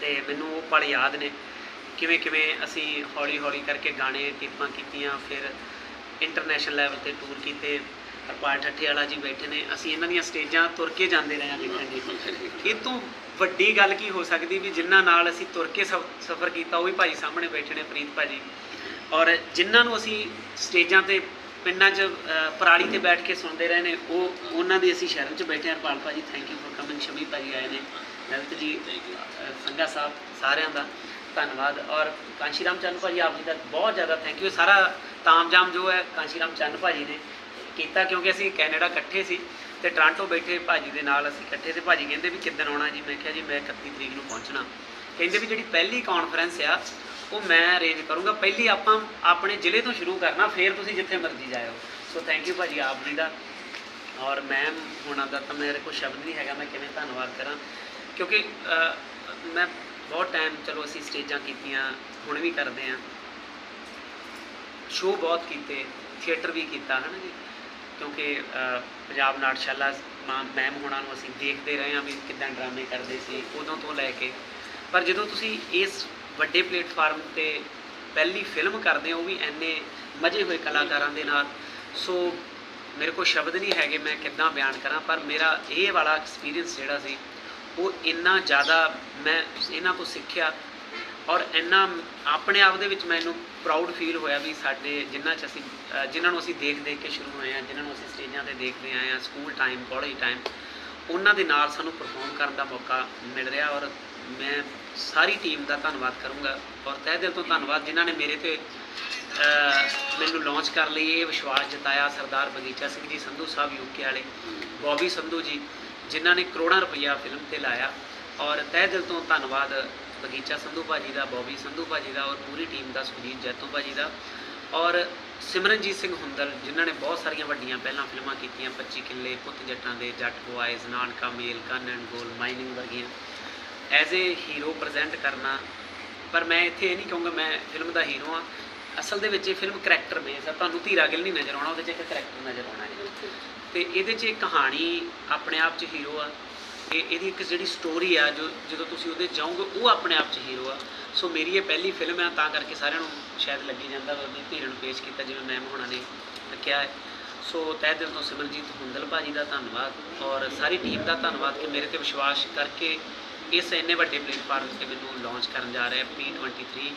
ਤੇ ਮੈਨੂੰ ਉਹ ਪਲ ਯਾਦ ਨੇ, ਕਿਵੇਂ ਕਿਵੇਂ ਅਸੀਂ ਹੌਲੀ ਹੌਲੀ ਕਰਕੇ ਗਾਣੇ, ਟਿੱਪਾਂ ਕੀਤੀਆਂ, ਫਿਰ ਇੰਟਰਨੈਸ਼ਨਲ ਲੈਵਲ ਤੇ ਟੂਰ ਕੀਤੇ। ਹਰਪਾਲ ਠੱਠੇ ਵਾਲਾ ਜੀ ਬੈਠੇ ਨੇ, ਅਸੀਂ ਇਹਨਾਂ ਦੀਆਂ ਸਟੇਜਾਂ ਤੁਰ ਕੇ ਜਾਂਦੇ ਰਹੇ ਹਾਂ ਦੇਖਣ ਜੀ। ਇਹ ਤੋਂ ਵੱਡੀ ਗੱਲ ਕੀ ਹੋ ਸਕਦੀ ਵੀ ਜਿਨ੍ਹਾਂ ਨਾਲ ਅਸੀਂ ਤੁਰ ਕੇ ਸਫ਼ਰ ਕੀਤਾ, ਉਹ ਵੀ ਭਾਈ ਸਾਹਮਣੇ ਬੈਠੇ ਨੇ, ਪ੍ਰੀਤ ਭਾਜੀ। ਔਰ ਜਿਨ੍ਹਾਂ ਨੂੰ ਅਸੀਂ ਸਟੇਜਾਂ ਤੇ ਪਿੰਡਾਂ 'ਚ ਪਰਾਲੀ ਤੇ ਬੈਠ ਕੇ ਸੁਣਦੇ ਰਹੇ ਨੇ ਉਹ ਉਹਨਾਂ ਦੀ ਅਸੀਂ ਸ਼ਹਿਰ 'ਚ ਬੈਠੇ ਹਾਂ। ਹਰਪਾਲ ਭਾਜੀ thank you for coming Shami ਭਾਜੀ ਆਏ ਨੇ ਲਲਿਤ ਜੀ ਅ, ਸੰਗਾ ਸਾਹਿਬ ਸਾਰਿਆਂ ਦਾ ਧੰਨਵਾਦ। ਔਰ ਕਾਂਸ਼ੀ ਰਾਮ ਚੰਦ ਭਾਜੀ ਆਪ ਜੀ ਦਾ ਬਹੁਤ ਜ਼ਿਆਦਾ ਥੈਂਕ ਯੂ ਸਾਰਾ ਤਾਮਜਾਮ ਜੋ ਹੈ ਕਾਂਸ਼ੀ ਰਾਮ ਚੰਦ ਭਾਜੀ ਨੇ ਕੀਤਾ ਕਿਉਂਕਿ ਅਸੀਂ ਕੈਨੇਡਾ ਇਕੱਠੇ ਸੀ ਤੇ ਟ੍ਰਾਂਟੋ ਬੈਠੇ ਭਾਜੀ ਦੇ ਨਾਲ ਅਸੀਂ ਇਕੱਠੇ ਤੇ ਭਾਜੀ ਕਹਿੰਦੇ ਵੀ ਕਿੱਦਣ ਆਉਣਾ ਜੀ? ਮੈਂ ਕਿਹਾ ਜੀ ਮੈਂ 31 ਤਰੀਕ ਨੂੰ ਪਹੁੰਚਣਾ। ਕਹਿੰਦੇ ਵੀ ਜਿਹੜੀ ਪਹਿਲੀ ਕਾਨਫਰੰਸ ਆ ਉਹ ਮੈਂ ਅਰੇਂਜ ਕਰੂੰਗਾ। ਪਹਿਲੀ ਆਪਾਂ ਆਪਣੇ ਜ਼ਿਲ੍ਹੇ ਤੋਂ ਸ਼ੁਰੂ ਕਰਨਾ, ਫਿਰ ਤੁਸੀਂ ਜਿੱਥੇ ਮਰਜ਼ੀ ਜਾਇਓ। ਸੋ ਥੈਂਕ ਯੂ ਭਾਜੀ ਆਪ ਜੀ ਦਾ। ਔਰ ਮੈਮ ਹੋਣਾ ਦਾ ਤਾਂ ਮੇਰੇ ਕੋਲ ਸ਼ਬਦ ਨਹੀਂ ਹੈਗਾ, ਮੈਂ ਕਿਵੇਂ ਧੰਨਵਾਦ ਕਰਾਂ? ਕਿਉਂਕਿ ਮੈਂ ਬਹੁਤ ਟਾਈਮ ਚਲੋ ਅਸੀਂ ਸਟੇਜਾਂ ਕੀਤੀਆਂ, ਹੁਣ ਵੀ ਕਰਦੇ ਆਂ। ਸ਼ੋਅ ਬਹੁਤ ਕੀਤੇ ਥੀਏਟਰ ਵੀ ਕੀਤਾ ਹੈ ਨਾ ਜੀ? ਕਿਉਂਕਿ ਪੰਜਾਬ ਨਾਟਸ਼ਾਲਾ ਮੈਮ ਹੋਣਾ ਨੂੰ ਅਸੀਂ ਦੇਖਦੇ ਰਹੇ ਹਾਂ ਵੀ ਕਿਦਾਂ ਡਰਾਮੇ ਕਰਦੇ ਸੀ, ਉਦੋਂ ਤੋਂ ਲੈ ਕੇ। ਪਰ ਜਦੋਂ ਤੁਸੀਂ ਇਸ ਵੱਡੇ ਪਲੇਟਫਾਰਮ ਤੇ ਪਹਿਲੀ ਫਿਲਮ ਕਰਦੇ ਹੋ, ਉਹ ਵੀ ਐਨੇ ਮਜ਼ੇ ਹੋਏ ਕਲਾਕਾਰਾਂ ਦੇ ਨਾਲ। ਸੋ ਮੇਰੇ ਕੋਲ ਸ਼ਬਦ ਨਹੀਂ ਹੈਗੇ, ਮੈਂ ਕਿੱਦਾਂ ਬਿਆਨ ਕਰਾਂ, ਪਰ ਮੇਰਾ ਇਹ ਵਾਲਾ ਐਕਸਪੀਰੀਅੰਸ ਜਿਹੜਾ ਸੀ, ਉਹ ਇੰਨਾ ਜ਼ਿਆਦਾ ਮੈਂ ਇਹਨਾਂ ਤੋਂ ਸਿੱਖਿਆ ਔਰ ਇੰਨਾ ਆਪਣੇ ਆਪ ਦੇ ਵਿੱਚ ਮੈਨੂੰ ਪ੍ਰਾਊਡ ਫੀਲ ਹੋਇਆ ਵੀ ਸਾਡੇ ਜਿਨ੍ਹਾਂ ਚ ਅਸੀਂ ਜਿਨ੍ਹਾਂ ਨੂੰ ਅਸੀਂ ਦੇਖ ਦੇਖ ਕੇ ਸ਼ੁਰੂ ਹੋਏ ਆ ਜਿਨ੍ਹਾਂ ਨੂੰ ਅਸੀਂ ਸਟੇਜਾਂ ਤੇ ਦੇਖਦੇ ਆਏ ਆ ਸਕੂਲ ਟਾਈਮ ਕਾਲਜ ਟਾਈਮ ਉਹਨਾਂ ਦੇ ਨਾਲ ਸਾਨੂੰ ਪਰਫਾਰਮ ਕਰਨ ਦਾ ਮੌਕਾ ਮਿਲ ਰਿਹਾ ਔਰ ਮੈਂ ਸਾਰੀ ਟੀਮ ਦਾ ਧੰਨਵਾਦ ਕਰੂੰਗਾ ਔਰ ਤਹਿ ਦਿਲ ਤੋਂ ਧੰਨਵਾਦ ਜਿਨ੍ਹਾਂ ਨੇ ਮੇਰੇ ਤੇ ਮੈਨੂੰ ਲਾਂਚ ਕਰ ਲਈ, ਇਹ ਵਿਸ਼ਵਾਸ ਜਤਾਇਆ ਸਰਦਾਰ ਬਗੀਚਾ ਸਿੰਘ ਜੀ, ਸੰਧੂ ਸਾਹਿਬ ਯੂਕੇ ਵਾਲੇ, ਬੌਬੀ ਸੰਧੂ ਜੀ, ਜਿਨ੍ਹਾਂ ਨੇ ਕਰੋੜਾਂ ਰੁਪਈਆ ਫਿਲਮ ਤੇ ਲਾਇਆ ਔਰ ਤਹਿ ਦਿਲ ਤੋਂ ਧੰਨਵਾਦ ਬਗੀਚਾ ਸੰਧੂ ਭਾਜੀ ਦਾ, ਬੌਬੀ ਸੰਧੂ ਭਾਜੀ ਦਾ ਔਰ ਪੂਰੀ ਟੀਮ ਦਾ ਸੁਜੀਤ ਜੈਤੋ ਭਾਜੀ ਦਾ ਔਰ ਸਿਮਰਨਜੀਤ ਸਿੰਘ ਹੁੰਦਲ, ਜਿਨ੍ਹਾਂ ਨੇ ਬਹੁਤ ਸਾਰੀਆਂ ਵੱਡੀਆਂ ਪਹਿਲਾਂ ਫਿਲਮਾਂ ਕੀਤੀਆਂ 25 ਕਿੱਲੇ, ਪੁੱਤ ਜੱਟਾਂ ਦੇ ਜੱਟ ਬੁਆਇਜ਼ ਨਾਨਕਾ ਮੇਲ ਕੰਨ ਐਂਡ ਗੋਲ ਮਾਈਨਿੰਗ ਵਰਗੀਆਂ। ਐਜ਼ ਏ ਹੀਰੋ ਪ੍ਰੈਜ਼ੈਂਟ ਕਰਨਾ। ਪਰ ਮੈਂ ਇੱਥੇ ਇਹ ਨਹੀਂ ਕਹੂੰਗਾ ਮੈਂ ਫਿਲਮ ਦਾ ਹੀਰੋ ਆ ਅਸਲ ਦੇ ਵਿੱਚ ਇਹ ਫਿਲਮ ਕਰੈਕਟਰ ਨੇ ਸਰ ਤੁਹਾਨੂੰ ਧੀਰਾ ਗਿੱਲ ਨਹੀਂ ਨਜ਼ਰ ਆਉਣਾ, ਉਹਦੇ 'ਚ ਇੱਕ ਕਰੈਕਟਰ ਨਜ਼ਰ ਆਉਣਾ ਹੈ ਤੇ ਇਹਦੇ 'ਚ ਇੱਕ ਕਹਾਣੀ ਆਪਣੇ ਆਪ 'ਚ ਹੀਰੋ ਆ। ਇਹ ਇਹਦੀ ਇੱਕ ਜਿਹੜੀ ਸਟੋਰੀ ਆ, ਜੋ ਜਦੋਂ ਤੁਸੀਂ ਉਹਦੇ ਜਾਓਗੇ, ਉਹ ਆਪਣੇ ਆਪ 'ਚ ਹੀਰੋ ਆ। ਸੋ ਮੇਰੀ ਇਹ ਪਹਿਲੀ ਫਿਲਮ ਆ, ਤਾਂ ਕਰਕੇ ਸਾਰਿਆਂ ਨੂੰ ਸ਼ਾਇਦ ਲੱਗੀ ਜਾਂਦਾ ਉਹਦੀ ਧੀਰ ਨੂੰ ਪੇਸ਼ ਕੀਤਾ ਜਿਵੇਂ ਮੈਮ ਹੋਣਾ ਨੇ ਕਿਹਾ ਹੈ। ਸੋ ਤਹਿ ਦਿਲ ਤੋਂ ਸਿਮਰਜੀਤ ਹੁੰਦਲ ਭਾਜੀ ਦਾ ਧੰਨਵਾਦ। ਔਰ ਸਾਰੀ ਟੀਮ ਦਾ ਧੰਨਵਾਦ ਕਿ ਮੇਰੇ ਤੇ ਵਿਸ਼ਵਾਸ ਕਰਕੇ ਇਸ ਇੰਨੇ ਵੱਡੇ ਪਲੇਟਫਾਰਮ ਤੇ ਮੈਨੂੰ ਲਾਂਚ ਕਰਨ ਜਾ ਰਿਹਾ P23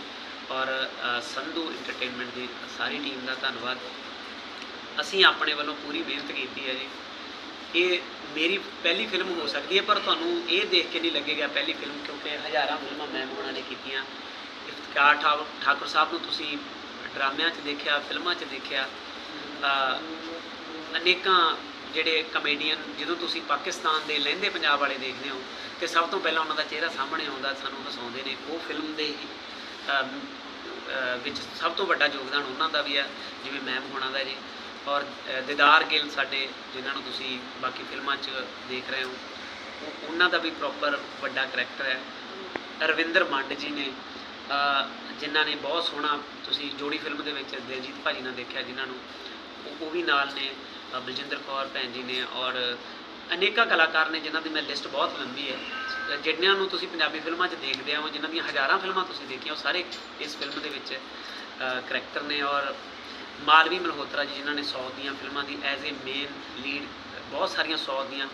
ਔਰ ਸੰਧੂ ਐਂਟਰਟੇਨਮੈਂਟ ਦੀ ਸਾਰੀ ਟੀਮ ਦਾ ਧੰਨਵਾਦ। ਅਸੀਂ ਆਪਣੇ ਵੱਲੋਂ ਪੂਰੀ ਮਿਹਨਤ ਕੀਤੀ ਹੈ ਜੀ। ਇਹ ਮੇਰੀ ਪਹਿਲੀ ਫਿਲਮ ਹੋ ਸਕਦੀ ਹੈ, ਪਰ ਤੁਹਾਨੂੰ ਇਹ ਦੇਖ ਕੇ ਨਹੀਂ ਲੱਗੇਗਾ ਪਹਿਲੀ ਫਿਲਮ ਕਿਉਂਕਿ ਹਜ਼ਾਰਾਂ ਫਿਲਮਾਂ ਮੈਮ ਉਹਨਾਂ ਨੇ ਕੀਤੀਆਂ। ਇਫਤਕਾਰ ਠਾ- ਠਾਕੁਰ ਸਾਹਿਬ ਨੂੰ ਤੁਸੀਂ ਡਰਾਮਿਆਂ 'ਚ ਦੇਖਿਆ, ਫਿਲਮਾਂ 'ਚ ਦੇਖਿਆ ਅਨੇਕਾਂ ਜਿਹੜੇ ਕਮੇਡੀਅਨ ਜਦੋਂ ਤੁਸੀਂ ਪਾਕਿਸਤਾਨ ਦੇ ਲਹਿੰਦੇ ਪੰਜਾਬ ਵਾਲੇ ਦੇਖਦੇ ਹੋ ਤੇ ਸਭ ਤੋਂ ਪਹਿਲਾਂ ਉਹਨਾਂ ਦਾ ਚਿਹਰਾ ਸਾਹਮਣੇ ਆਉਂਦਾ ਸਾਨੂੰ ਹਸਾਉਂਦੇ ਨੇ। ਉਹ ਫਿਲਮ ਦੇ ਹੀ ਵਿੱਚ ਸਭ ਤੋਂ ਵੱਡਾ ਯੋਗਦਾਨ ਉਹਨਾਂ ਦਾ ਵੀ ਹੈ ਜਿਵੇਂ ਮੈਮ ਹੋਣਾ ਦਾ ਜੀ। ਔਰ ਅ, ਦਿਦਾਰ ਗਿੱਲ ਸਾਡੇ ਜਿਨ੍ਹਾਂ ਨੂੰ ਤੁਸੀਂ ਬਾਕੀ ਫਿਲਮਾਂ 'ਚ ਦੇਖ ਰਹੇ ਹੋ ਉਹ- ਉਹਨਾਂ ਦਾ ਵੀ ਪ੍ਰੋਪਰ ਵੱਡਾ ਕਰੈਕਟਰ ਹੈ। ਰਵਿੰਦਰ ਮੰਡ ਜੀ ਨੇ ਜਿਨ੍ਹਾਂ ਨੇ ਬਹੁਤ ਸੋਹਣਾ ਤੁਸੀਂ ਜੋੜੀ ਫਿਲਮ ਦੇ ਵਿੱਚ ਦਿਲਜੀਤ ਭਾਜੀ ਨਾਲ ਦੇਖਿਆ ਜਿਨ੍ਹਾਂ ਨੂੰ ਉਹ- ਵੀ ਨਾਲ ਨੇ ਬਲਜਿੰਦਰ ਕੌਰ ਭੈਣ ਜੀ ਨੇ ਔਰ ਅਨੇਕਾਂ ਕਲਾਕਾਰ ਨੇ ਜਿਨ੍ਹਾਂ ਦੀ ਮੈਂ ਲਿਸਟ ਬਹੁਤ ਲੰਬੀ ਹੈ ਅ, ਜਿਨ੍ਹਾਂ ਨੂੰ ਤੁਸੀਂ ਪੰਜਾਬੀ ਫਿਲਮਾਂ 'ਚ ਦੇਖਦੇ ਹੋ ਜਿਨ੍ਹਾਂ ਦੀਆਂ ਹਜ਼ਾਰਾਂ ਫਿਲਮਾਂ ਤੁਸੀਂ ਦੇਖੀਆਂ ਉਹ ਸਾਰੇ ਇਸ ਫਿਲਮ ਦੇ ਵਿੱਚ ਕਰੈਕਟਰ ਨੇ ਔਰ ਮਾਲਵੀ ਮਲਹੋਤਰਾ ਜੀ ਜਿਨ੍ਹਾਂ ਨੇ 100 ਦੀਆਂ ਫਿਲਮਾਂ ਦੀ ਐਜ਼ ਅ ਮੇਨ ਲੀਡ ਬਹੁਤ ਸਾਰੀਆਂ 100 ਦੀਆਂ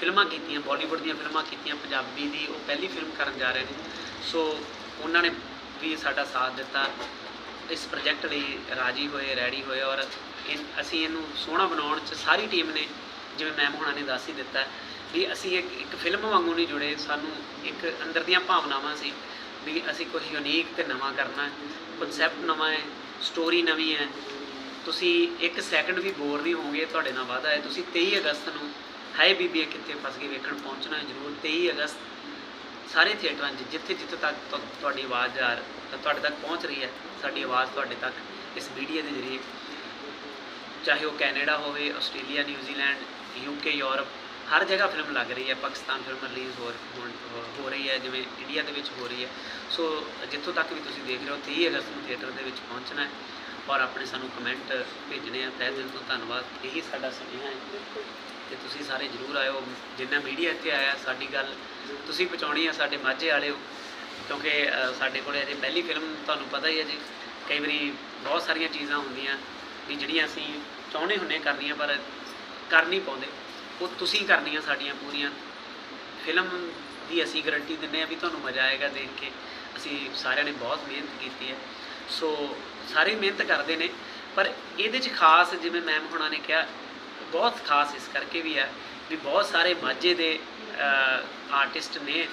ਫਿਲਮਾਂ ਕੀਤੀਆਂ ਬਾਲੀਵੁੱਡ ਦੀਆਂ ਫਿਲਮਾਂ ਕੀਤੀਆਂ ਪੰਜਾਬੀ ਦੀ ਉਹ ਪਹਿਲੀ ਫਿਲਮ ਕਰਨ ਜਾ ਰਹੇ ਨੇ ਸੋ ਉਹਨਾਂ ਨੇ ਵੀ ਸਾਡਾ ਸਾਥ ਦਿੱਤਾ। ਇਸ ਪ੍ਰੋਜੈਕਟ ਲਈ ਰਾਜੀ ਹੋਏ ਰੈਡੀ ਹੋਏ ਔਰ ਇਨ- ਅਸੀਂ ਇਹਨੂੰ ਸੋਹਣਾ ਬਣਾਉਣ 'ਚ ਸਾਰੀ ਟੀਮ ਨੇ ਜਿਵੇਂ ਮੈਮ ਹੁਣਾਂ ਨੇ ਦੱਸ ਹੀ ਦਿੱਤਾ ਵੀ ਅਸੀਂ ਇੱਕ ਇੱਕ ਫਿਲਮ ਵਾਂਗੂ ਨਹੀਂ ਜੁੜੇ, ਸਾਨੂੰ ਇੱਕ ਅੰਦਰ ਦੀਆਂ ਭਾਵਨਾਵਾਂ ਸੀ ਵੀ ਅਸੀਂ ਕੁਝ ਯੂਨੀਕ ਤੇ ਨਵਾਂ ਕਰਨਾ ਹੈ ਕਨਸੈਪਟ ਨਵਾਂ ਹੈ ਸਟੋਰੀ ਨਵੀਂ ਹੈ। ਤੁਸੀਂ ਇੱਕ ਸੈਕਿੰਡ ਵੀ ਬੋਰ ਨਹੀਂ ਹੋਵੋਗੇ, ਤੁਹਾਡੇ ਨਾਲ ਵਾਅਦਾ ਹੈ। ਤੁਸੀਂ 23 ਅਗਸਤ ਨੂੰ ਹਾਏ ਬੀਬੀ ਕਿੱਥੇ ਫਸ ਗਏ, ਵੇਖਣ ਪਹੁੰਚਣਾ ਹੈ ਜ਼ਰੂਰ। 23 ਅਗਸਤ ਸਾਰੇ ਥੀਏਟਰਾਂ 'ਚ, ਜਿੱਥੇ ਜਿੱਥੇ ਤੱਕ ਤੁ- ਤੁਹਾਡੀ ਆਵਾਜ਼ ਆ ਤੁਹਾਡੇ ਤੱਕ ਪਹੁੰਚ ਰਹੀ ਹੈ, ਸਾਡੀ ਆਵਾਜ਼ ਤੁਹਾਡੇ ਤੱਕ ਇਸ ਮੀਡੀਆ ਦੇ ਜ਼ਰੀਏ, ਚਾਹੇ ਉਹ ਕੈਨੇਡਾ ਹੋਵੇ, Australia, New Zealand UK Europe ਹਰ ਜਗ੍ਹਾ ਫਿਲਮ ਲੱਗ ਰਹੀ ਹੈ, ਪਾਕਿਸਤਾਨ ਫਿਲਮ ਰਿਲੀਜ਼ ਹੋ ਹੋਣ- ਹੋ ਰਹੀ ਹੈ, ਜਿਵੇਂ ਇੰਡੀਆ ਦੇ ਵਿੱਚ ਹੋ ਰਹੀ ਹੈ। ਸੋ ਜਿੱਥੋਂ ਤੱਕ ਵੀ ਤੁਸੀਂ ਦੇਖ ਰਹੇ ਹੋ 30 ਅਗਸਤ ਨੂੰ ਥੀਏਟਰ ਦੇ ਵਿੱਚ ਪਹੁੰਚਣਾ ਹੈ ਔਰ ਆਪਣੇ ਸਾਨੂੰ ਕਮੈਂਟ ਭੇਜਣੇ ਆ। ਤਹਿ ਦਿਲ ਤੋਂ ਧੰਨਵਾਦ। ਇਹੀ ਸਾਡਾ ਸੁਨੇਹਾ ਹੈ। ਕਿ ਤੁਸੀਂ ਸਾਰੇ ਜਰੂਰ ਆਇਓ। ਜਿੰਨਾ ਮੀਡੀਆ ਇੱਥੇ ਆਇਆ, ਸਾਡੀ ਗੱਲ ਤੁਸੀਂ ਪਹੁੰਚਾਉਣੀ ਆ ਸਾਡੇ ਮਾਝੇ ਵਾਲਿਓ, ਕਿਉਂਕਿ ਸਾਡੇ ਕੋਲੇ ਅਜੇ ਪਹਿਲੀ ਫਿਲਮ ਤੁਹਾਨੂੰ ਪਤਾ ਹੀ ਹੈ ਜੀ। ਕਈ ਵਾਰੀ ਬਹੁਤ ਸਾਰੀਆਂ ਚੀਜ਼ਾਂ ਹੁੰਦੀਆਂ ਵੀ ਜਿਹੜੀਆਂ ਅਸੀਂ ਚਾਹੁੰਦੇ ਹੁੰਨੇ ਕਰਨੀਆਂ, ਪਰ ਕਰ ਨਹੀਂ ਪਾਉਂਦੇ। ਉਹ ਤੁਸੀਂ ਕਰਨੀਆਂ ਸਾਡੀਆਂ ਪੂਰੀਆਂ। ਫਿਲਮ ਦੀ ਅਸੀਂ ਗਾਰੰਟੀ ਦਿੰਦੇ ਆ ਵੀ ਤੁਹਾਨੂੰ ਮਜ਼ਾ ਆਏਗਾ ਦੇਖ ਕੇ। ਅਸੀਂ ਸਾਰਿਆਂ ਨੇ ਬਹੁਤ ਮਿਹਨਤ ਕੀਤੀ ਹੈ। ਸੋ ਸਾਰੇ ਮਿਹਨਤ ਕਰਦੇ ਨੇ। ਪਰ ਇਹਦੇ 'ਚ ਖਾਸ ਜਿਵੇਂ ਮੈਮ ਹੋਣਾ ਨੇ ਕਿਹਾ, ਬਹੁਤ ਖਾਸ ਇਸ ਕਰਕੇ ਵੀ ਹੈ ਵੀ ਬਹੁਤ ਸਾਰੇ ਮਾਝੇ ਦੇ ਆਰਟਿਸਟ ਨੇ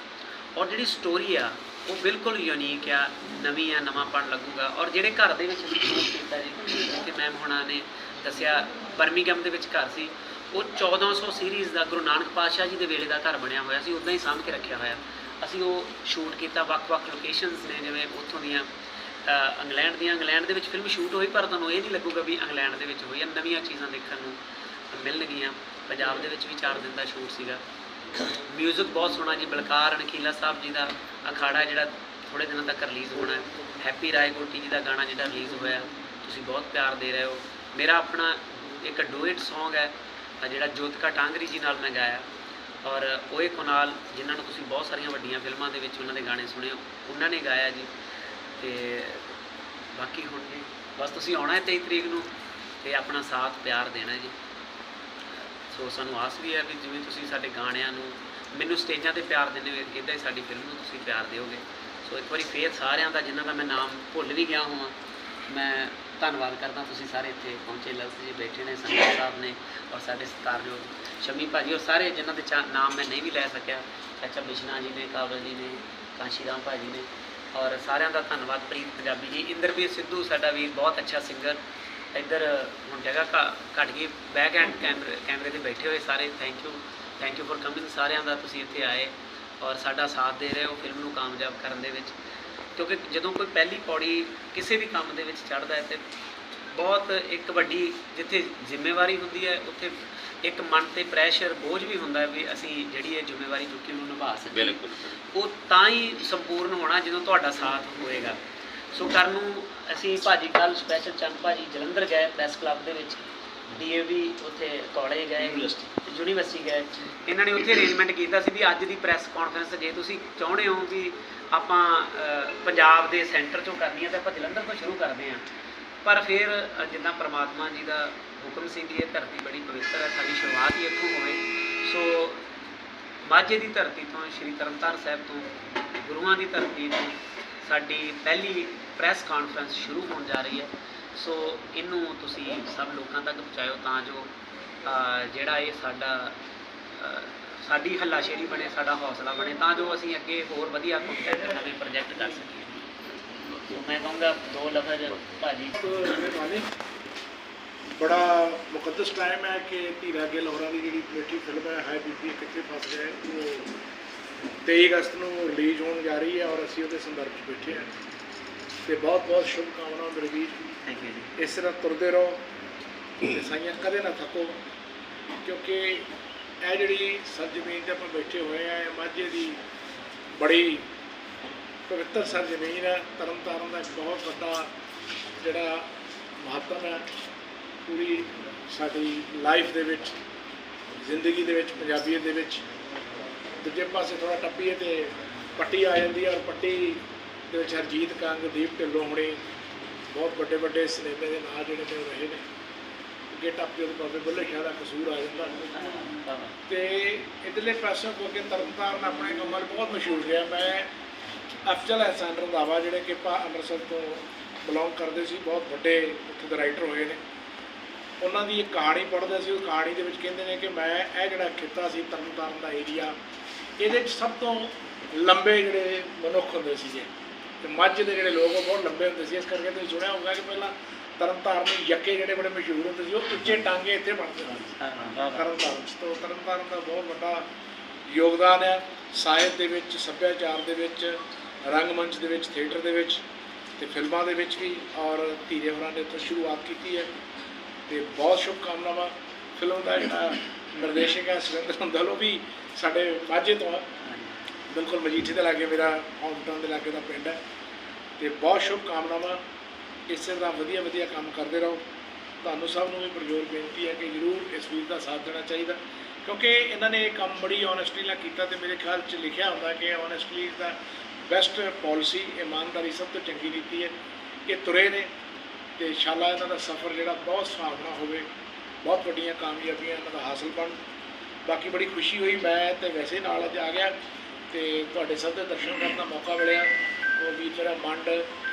ਔਰ ਜਿਹੜੀ ਸਟੋਰੀ ਆ, ਉਹ ਬਿਲਕੁਲ ਯੂਨੀਕ ਆ। ਨਵੀਂ ਆ ਨਵਾਂ ਨਵਾਂਪਣ ਲੱਗੂਗਾ। ਔਰ ਜਿਹੜੇ ਘਰ ਦੇ ਵਿੱਚ ਅਸੀਂ ਸ਼ੂਟ ਕੀਤਾ ਜੀ ਤੇ ਮੈਮ ਹੁਣਾਂ ਨੇ ਦੱਸਿਆ ਬਰਮਿੰਗਮ ਦੇ ਵਿੱਚ ਘਰ ਸੀ। ਉਹ 1400 ਸੀਰੀਜ਼ ਦਾ ਗੁਰੂ ਨਾਨਕ ਪਾਤਸ਼ਾਹ ਜੀ ਦੇ ਵੇਲੇ ਦਾ ਘਰ ਬਣਿਆ ਹੋਇਆ ਸੀ ਉਦਾਂ ਹੀ ਸਾਂਭ ਕੇ ਰੱਖਿਆ ਹੋਇਆ। ਅਸੀਂ ਉਹ ਸ਼ੂਟ ਕੀਤਾ, ਵੱਖ-ਵੱਖ ਲੋਕੇਸ਼ਨਸ ਨੇ, ਜਿਵੇਂ ਉੱਥੋਂ ਦੀਆਂ ਇੰਗਲੈਂਡ ਦੀਆਂ। ਇੰਗਲੈਂਡ ਦੇ ਵਿੱਚ ਫਿਲਮ ਸ਼ੂਟ ਹੋਈ, ਪਰ ਤੁਹਾਨੂੰ ਇਹ ਨਹੀਂ ਲੱਗੂਗਾ ਵੀ ਇੰਗਲੈਂਡ ਦੇ ਵਿੱਚ ਹੋਈ ਆ। ਨਵੀਆਂ ਚੀਜ਼ਾਂ ਦੇਖਣ ਨੂੰ ਮਿਲਣਗੀਆਂ ਪੰਜਾਬ ਦੇ ਵਿੱਚ ਵੀ 4 ਦਿਨ ਦਾ ਸ਼ੂਟ ਸੀਗਾ। ਮਿਊਜ਼ਿਕ ਬਹੁਤ ਸੋਹਣਾ ਜੀ, ਬਲਕਾਰ ਅਣਖੀਲਾ ਸਾਹਿਬ ਜੀ ਦਾ ਅਖਾੜਾ ਜਿਹੜਾ ਥੋੜੇ ਦਿਨਾਂ ਤੱਕ ਰਿਲੀਜ਼ ਹੋਣਾ ਹੈ। ਹੈਪੀ ਰਾਏ ਗੋਟੀ ਜੀ ਦਾ ਗਾਣਾ ਜਿਹੜਾ ਰਿਲੀਜ਼ ਹੋਇਆ, ਤੁਸੀਂ ਬਹੁਤ ਪਿਆਰ ਦੇ ਰਹੇ ਹੋ। ਮੇਰਾ ਆਪਣਾ ਇੱਕ ਡੂਇਟ Song ਹੈ ਜਿਹੜਾ ਜੋਤਕਾ ਟਾਂਗਰੀ ਜੀ ਨਾਲ ਮੈਂ ਗਾਇਆ। ਔਰ ਓਏ ਕੁਨਾਲ, ਜਿਨ੍ਹਾਂ ਨੂੰ ਤੁਸੀਂ ਬਹੁਤ ਸਾਰੀਆਂ ਵੱਡੀਆਂ ਫਿਲਮਾਂ ਦੇ ਵਿੱਚ ਉਹਨਾਂ ਦੇ ਗਾਣੇ ਸੁਣੇ ਉਹਨਾਂ ਨੇ ਗਾਇਆ ਜੀ। ਤੇ ਬਾਕੀ ਹੁਣ ਜੀ, ਬਸ ਤੁਸੀਂ ਆਉਣਾ ਹੈ 23 ਤਰੀਕ ਨੂੰ ਤੇ ਆਪਣਾ ਸਾਥ ਪਿਆਰ ਦੇਣਾ ਜੀ। ਸੋ ਸਾਨੂੰ ਆਸ ਵੀ ਹੈ ਵੀ ਜਿਵੇਂ ਤੁਸੀਂ ਸਾਡੇ ਗਾਣਿਆਂ ਨੂੰ, ਮੈਨੂੰ ਸਟੇਜਾਂ ਤੇ ਪਿਆਰ ਦਿੰਦੇ ਹੋ ਇਦਾਂ ਹੀ ਸਾਡੀ ਫਿਲਮ ਨੂੰ ਤੁਸੀਂ ਪਿਆਰ ਦਿਓਗੇ। ਸੋ ਇੱਕ ਵਾਰੀ ਫੇਰ ਸਾਰਿਆਂ ਦਾ, ਜਿਨ੍ਹਾਂ ਦਾ ਮੈਂ ਨਾਮ ਭੁੱਲ ਵੀ ਗਿਆ ਹਾਂ ਮੈਂ ਧੰਨਵਾਦ ਕਰਦਾ ਤੁਸੀਂ ਸਾਰੇ ਇੱਥੇ ਪਹੁੰਚੇ ਲਫ਼ਜ਼ ਜੀ ਬੈਠੇ ਨੇ, ਸੰਗਤ ਸਾਹਿਬ ਨੇ ਔਰ ਸਾਡੇ ਸਤਿਕਾਰਯੋਗ ਸ਼ਮੀ ਭਾਜੀ ਔਰ ਸਾਰੇ ਜਿਨ੍ਹਾਂ ਦੇ ਚਾ- ਨਾਮ ਮੈਂ ਨਹੀਂ ਵੀ ਲੈ ਸਕਿਆ। ਚਾਚਾ ਬਿਸ਼ਨਾ ਜੀ ਨੇ, ਕਾਬਲ ਜੀ ਨੇ, ਕਾਂਸ਼ੀ ਰਾਮ ਭਾਜੀ ਨੇ ਔਰ ਸਾਰਿਆਂ ਦਾ ਧੰਨਵਾਦ। ਪ੍ਰੀਤ ਪੰਜਾਬੀ ਜੀ, ਇੰਦਰਵੀਰ ਸਿੱਧੂ ਸਾਡਾ ਵੀਰ ਬਹੁਤ ਅੱਛਾ ਸਿੰਗਰ ਇੱਧਰ ਹੁਣ ਜਗ੍ਹਾ ਘ- ਘੱਟ ਗਈ, ਬੈਕ ਐਂਡ ਕੈਮਰੇ ਕੈਮਰੇ ਤੇ ਬੈਠੇ ਹੋਏ ਸਾਰੇ thank you thank you for coming ਸਾਰਿਆਂ ਦਾ ਤੁਸੀਂ ਇੱਥੇ ਆਏ ਔਰ ਸਾਡਾ ਸਾਥ ਦੇ ਰਹੇ ਹੋ ਫਿਲਮ ਨੂੰ ਕਾਮਯਾਬ ਕਰਨ ਦੇ ਵਿੱਚ। ਕਿਉਂਕਿ ਜਦੋਂ ਕੋਈ ਪਹਿਲੀ ਪੌੜੀ ਕਿਸੇ ਵੀ ਕੰਮ ਦੇ ਵਿੱਚ ਚੜ੍ਹਦਾ ਹੈ ਤੇ ਬਹੁਤ ਇੱਕ ਵੱਡੀ ਜਿੱਥੇ ਜ਼ਿੰਮੇਵਾਰੀ ਹੁੰਦੀ ਹੈ ਉੱਥੇ ਇੱਕ ਮਨ ਤੇ ਪ੍ਰੈਸ਼ਰ ਬੋਝ ਵੀ ਹੁੰਦਾ ਹੈ ਵੀ ਅਸੀਂ ਜਿਹੜੀ ਇਹ ਜ਼ਿੰਮੇਵਾਰੀ ਚੁੱਕੀ ਉਹਨੂੰ ਨਿਭਾ ਸਕੀਏ। ਬਿਲਕੁਲ ਉਹ ਤਾਂ ਹੀ ਸੰਪੂਰਨ ਹੋਣਾ ਜਦੋਂ ਤੁਹਾਡਾ ਸਾਥ ਹੋਏਗਾ। ਸੋ ਕਰਨ ਨੂੰ ਅਸੀਂ ਭਾਜੀ ਕੱਲ ਸਪੈਸ਼ਲ ਚੰਦ ਭਾਜੀ ਜਲੰਧਰ ਗਏ ਪ੍ਰੈਸ ਕਲੱਬ ਦੇ ਵਿੱਚ। ਡੀਏਵੀ ਉੱਥੇ ਕਾਲਜ ਗਏ ਯੂਨੀਵਰਸਿਟੀ ਗਏ। ਇਹਨਾਂ ਨੇ ਉੱਥੇ ਅਰੇਂਜਮੈਂਟ ਕੀਤਾ ਸੀ ਵੀ ਅੱਜ ਦੀ ਪ੍ਰੈਸ ਕਾਨਫਰੰਸ ਜੇ ਤੁਸੀਂ ਚਾਹੁੰਦੇ ਹੋ ਵੀ ਆਪਾਂ ਪੰਜਾਬ ਦੇ ਸੈਂਟਰ ਚੋਂ ਕਰਨੀ ਹੈ ਤਾਂ ਆਪਾਂ ਜਲੰਧਰ ਤੋਂ ਸ਼ੁਰੂ ਕਰਦੇ ਹਾਂ ਪਰ ਫਿਰ ਜਿੱਦਾਂ ਪ੍ਰਮਾਤਮਾ ਜੀ ਦਾ ਹੁਕਮ ਸੀ ਵੀ ਇਹ ਧਰਤੀ ਬੜੀ ਪਵਿੱਤਰ ਹੈ, ਸਾਡੀ ਸ਼ੁਰੂਆਤ ਹੀ ਇੱਥੋਂ ਹੋਵੇ। ਸੋ, ਮਾਝੇ ਦੀ ਧਰਤੀ ਤੋਂ, ਸ਼੍ਰੀ ਤਰਨਤਾਰਨ ਸਾਹਿਬ ਤੋਂ, ਗੁਰੂਆਂ ਦੀ ਧਰਤੀ ਤੋਂ ਸਾਡੀ ਪਹਿਲੀ ਪ੍ਰੈਸ ਕਾਨਫਰੰਸ ਸ਼ੁਰੂ ਹੋਣ ਜਾ ਰਹੀ ਹੈ। ਸੋ, ਇਹਨੂੰ ਤੁਸੀਂ ਸਭ ਲੋਕਾਂ ਤੱਕ ਪਹੁੰਚਾਇਓ ਤਾਂ ਜੋ ਜਿਹੜਾ ਇਹ ਸਾਡਾ ਸਾਡੀ ਹੱਲਾਸ਼ੇਰੀ ਬਣੇ ਸਾਡਾ ਹੌਸਲਾ ਬਣੇ ਤਾਂ ਜੋ ਅਸੀਂ ਅੱਗੇ ਹੋਰ ਵਧੀਆ ਕੰਟੈਂਟ ਨਵੇਂ ਪ੍ਰੋਜੈਕਟ ਕਰ ਸਕੀਏ। ਮੈਂ ਕਹੂੰਗਾ ਦੋ ਲਫ਼ਜ਼ ਭਾਜੀ। ਬੜਾ ਮੁਕੱਦਸ ਟਾਈਮ ਹੈ ਕਿ ਧੀਰਾ ਗਿੱਲ ਹੋਰਾਂ ਦੀ ਜਿਹੜੀ ਕਮੇਟੀ ਫਿਲਮ ਹੈ ਹਾਈ ਬੀਬੀ ਕਿੱਥੇ ਫਸ ਗਏ ਉਹ 23 ਅਗਸਤ ਨੂੰ ਰਿਲੀਜ਼ ਹੋਣ ਜਾ ਰਹੀ ਹੈ ਔਰ ਅਸੀਂ ਉਹਦੇ ਸੰਦਰਭ 'ਚ ਬੈਠੇ ਹਾਂ। ਤੇ ਬਹੁਤ ਬਹੁਤ ਸ਼ੁਭ ਕਾਮਨਾਵਾਂ ਮੇਰੇ ਵੀਰ ਥੈਂਕ ਯੂ ਜੀ। ਇਸ ਤਰ੍ਹਾਂ ਤੁਰਦੇ ਰਹੋ ਸਾਈਆਂ ਕਦੇ ਨਾ ਥੱਕੋ ਕਿਉਂਕਿ ਇਹ ਜਿਹੜੀ ਸਰਜ਼ਮੀਨ ਤੇ ਆਪਾਂ ਬੈਠੇ ਹੋਏ ਆ, ਇਹ ਮਾਝੇ ਦੀ ਬੜੀ ਪਵਿੱਤਰ ਸਰਜ਼ਮੀਨ ਹੈ ਤਰਨਤਾਰਨ ਦਾ ਇੱਕ ਬਹੁਤ ਵੱਡਾ ਜਿਹੜਾ ਮਹੱਤਵ ਹੈ ਪੂਰੀ ਸਾਡੀ ਲਾਈਫ ਦੇ ਵਿੱਚ, ਜ਼ਿੰਦਗੀ ਦੇ ਵਿੱਚ, ਪੰਜਾਬੀਅਤ ਦੇ ਵਿੱਚ। ਦੂਜੇ ਪਾਸੇ ਥੋੜਾ ਟੱਪੀਏ ਤੇ ਪੱਟੀ ਆ ਜਾਂਦੀ ਹੈ ਔਰ ਪੱਟੀ ਦੇ ਵਿੱਚ ਹਰਜੀਤ ਕੰਗ, ਦੀਪ ਢਿੱਲੋਂ ਹੁਣੇ ਬਹੁਤ ਵੱਡੇ ਵੱਡੇ ਸਿਨੇਮੇ ਦੇ ਨਾਂ ਜਿਹੜੇ ਨੇ ਉਹ ਰਹੇ ਨੇ। ਅੱਗੇ ਟੱਪਦੇ ਤੋਂ ਬਾਬੇ ਬੁੱਲੇ ਸ਼ਾਹ ਦਾ ਕਸੂਰ ਆ ਜਾਂਦਾ। ਤੇ ਇਧਰਲੇ ਪਾਸੋਂ ਕਿਉਂਕਿ ਤਰਨਤਾਰਨ ਆਪਣੇ ਕੰਮਾਂ ਬਹੁਤ ਮਸ਼ਹੂਰ ਰਿਹਾ। ਮੈਂ ਅਫਜ਼ਲ ਅਹਿਸਾਨ ਰੰਧਾਵਾ ਜਿਹੜੇ ਕਿ ਭਾ ਅੰਮ੍ਰਿਤਸਰ ਤੋਂ ਬਿਲੋਂਗ ਕਰਦੇ ਸੀ ਬਹੁਤ ਵੱਡੇ ਉੱਥੇ ਦੇ ਰਾਈਟਰ ਹੋਏ ਨੇ। ਉਹਨਾਂ ਦੀ ਇੱਕ ਕਹਾਣੀ ਪੜ੍ਹਦੇ ਸੀ। ਉਹ ਕਹਾਣੀ ਦੇ ਵਿੱਚ ਕਹਿੰਦੇ ਨੇ ਕਿ ਮੈਂ ਇਹ ਜਿਹੜਾ ਖਿੱਤਾ ਸੀ ਤਰਨਤਾਰਨ ਦਾ ਏਰੀਆ ਇਹਦੇ ਵਿੱਚ ਸਭ ਤੋਂ ਲੰਬੇ ਜਿਹੜੇ ਮਨੁੱਖ ਹੁੰਦੇ ਸੀਗੇ। ਤੇ ਮੱਝ ਦੇ ਜਿਹੜੇ ਲੋਕ ਉਹ ਬਹੁਤ ਲੰਬੇ ਹੁੰਦੇ ਸੀ। ਇਸ ਕਰਕੇ ਤੁਸੀਂ ਸੁਣਿਆ ਹੋਊਗਾ ਕਿ ਪਹਿਲਾਂ ਤਰਨਤਾਰਨ ਦੇ ਯੱਕੇ ਜਿਹੜੇ ਬੜੇ ਮਸ਼ਹੂਰ ਹੁੰਦੇ ਸੀ, ਉਹ ਉੱਚੇ ਟਾਂਗੇ ਇੱਥੇ ਬਣਦੇ ਸੀ ਤਰਨਤਾਰਨ 'ਚ ਤੋਂ ਤਰਨਤਾਰਨ ਦਾ ਬਹੁਤ ਵੱਡਾ ਯੋਗਦਾਨ ਹੈ। ਸਾਹਿਤ ਦੇ ਵਿੱਚ, ਸੱਭਿਆਚਾਰ ਦੇ ਵਿੱਚ, ਰੰਗਮੰਚ ਦੇ ਵਿੱਚ, ਥੀਏਟਰ ਦੇ ਵਿੱਚ ਤੇ ਫਿਲਮਾਂ ਦੇ ਵਿੱਚ ਵੀ ਔਰ ਧੀਰੇ ਹੋਰਾਂ ਨੇ ਇੱਥੋਂ ਸ਼ੁਰੂਆਤ ਕੀਤੀ ਹੈ। ਤੇ ਬਹੁਤ ਸ਼ੁਭਕਾਮਨਾਵਾਂ। ਫਿਲਮ ਦਾ ਜਿਹੜਾ ਨਿਰਦੇਸ਼ਕ ਹੈ, ਸੁਰਿੰਦਰ ਹੁੰਦਲ, ਉਹ ਵੀ ਸਾਡੇ ਮਾਝੇ ਤੋਂ ਆ। ਬਿਲਕੁਲ ਮਜੀਠੇ ਦੇ ਲਾਗੇ ਮੇਰਾ ਹੋਮਟਾਊਨ ਦੇ ਲਾਗੇ ਦਾ ਪਿੰਡ ਹੈ। ਤੇ ਬਹੁਤ ਸ਼ੁਭ ਕਾਮਨਾਵਾਂ ਇਸੇ ਤਰ੍ਹਾਂ ਵਧੀਆ ਵਧੀਆ ਕੰਮ ਕਰਦੇ ਰਹੋ। ਤੁਹਾਨੂੰ ਸਭ ਨੂੰ ਵੀ ਪ੍ਰਯੋਗ ਬੇਨਤੀ ਹੈ ਕਿ ਜਰੂਰ ਇਸ ਵੀਰ ਦਾ ਸਾਥ ਦੇਣਾ ਚਾਹੀਦਾ। ਕਿਉਂਕਿ ਇਹਨਾਂ ਨੇ ਇਹ ਕੰਮ ਬੜੀ ਓਨੈਸਟਲੀ ਨਾਲ ਕੀਤਾ ਤੇ ਮੇਰੇ ਖਿਆਲ 'ਚ ਲਿਖਿਆ ਹੁੰਦਾ ਕਿ ਓਨੈਸਟਲੀ ਦਾ ਬੈਸਟ ਪਾਲਿਸੀ ਇਮਾਨਦਾਰੀ ਸਭ ਤੋਂ ਚੰਗੀ ਨੀਤੀ ਹੈ। ਇਹ ਤੁਰੇ ਨੇ ਤੇ ਇਨਸ਼ਾਅੱਲਾ ਇਹਨਾਂ ਦਾ ਸਫ਼ਰ ਜਿਹੜਾ ਬਹੁਤ ਸੁਹਾਵਣਾ ਹੋਵੇ, ਬਹੁਤ ਵੱਡੀਆਂ ਕਾਮਯਾਬੀਆਂ ਇਹਨਾਂ ਦਾ ਹਾਸਲ ਬਣ ਬਾਕੀ ਬੜੀ ਖੁਸ਼ੀ ਹੋਈ ਮੈਂ ਤੇ ਵੈਸੇ ਨਾਲ ਅੱਜ ਆ ਗਿਆ ਤੇ ਤੁਹਾਡੇ ਸਭ ਦੇ ਦਰਸ਼ਨ ਕਰਨ ਦਾ ਮੌਕਾ ਮਿਲਿਆ। ਉਹ ਵੀ ਜਿਹੜਾ ਮੰਡ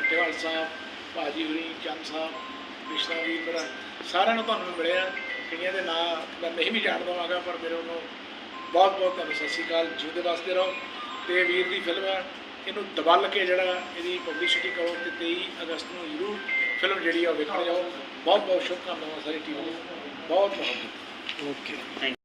ਠੇਵਾਲ ਸਾਹਿਬ ਭਾਜੀ ਹੁਰੀ ਚੰਦ ਸਾਹਿਬ ਕ੍ਰਿਸ਼ਨਾ ਵੀਰ ਮੇਰਾ ਸਾਰਿਆਂ ਨੂੰ ਤੁਹਾਨੂੰ ਮਿਲਿਆ। ਕਈਆਂ ਦੇ ਨਾਂ ਮੈਂ ਨਹੀਂ ਵੀ ਜਾਣਦਾ ਹੋਵਾਂਗਾ ਪਰ ਮੇਰੇ ਵੱਲੋਂ ਬਹੁਤ ਬਹੁਤ ਤੁਹਾਨੂੰ ਸਤਿ ਸ਼੍ਰੀ ਅਕਾਲ। ਜਿਉਂਦੇ ਵਾਸਤੇ ਰਹੋ। ਤੇ ਵੀਰ ਦੀ ਫਿਲਮ ਹੈ ਇਹਨੂੰ ਦਬਲ ਕੇ ਜਿਹੜਾ ਇਹਦੀ ਪਬਲਿਸਿਟੀ ਕਰੋ ਤੇ 23 ਅਗਸਤ ਨੂੰ ਜ਼ਰੂਰ ਫਿਲਮ ਜਿਹੜੀ ਆ ਉਹ ਵੇਖਣ ਜਾਓ। ਬਹੁਤ ਬਹੁਤ ਸ਼ੁਭਕਾਮਨਾਵਾਂ ਸਾਰੀ ਟੀਮ ਨੂੰ। ਬਹੁਤ ਬਹੁਤ। Okay thank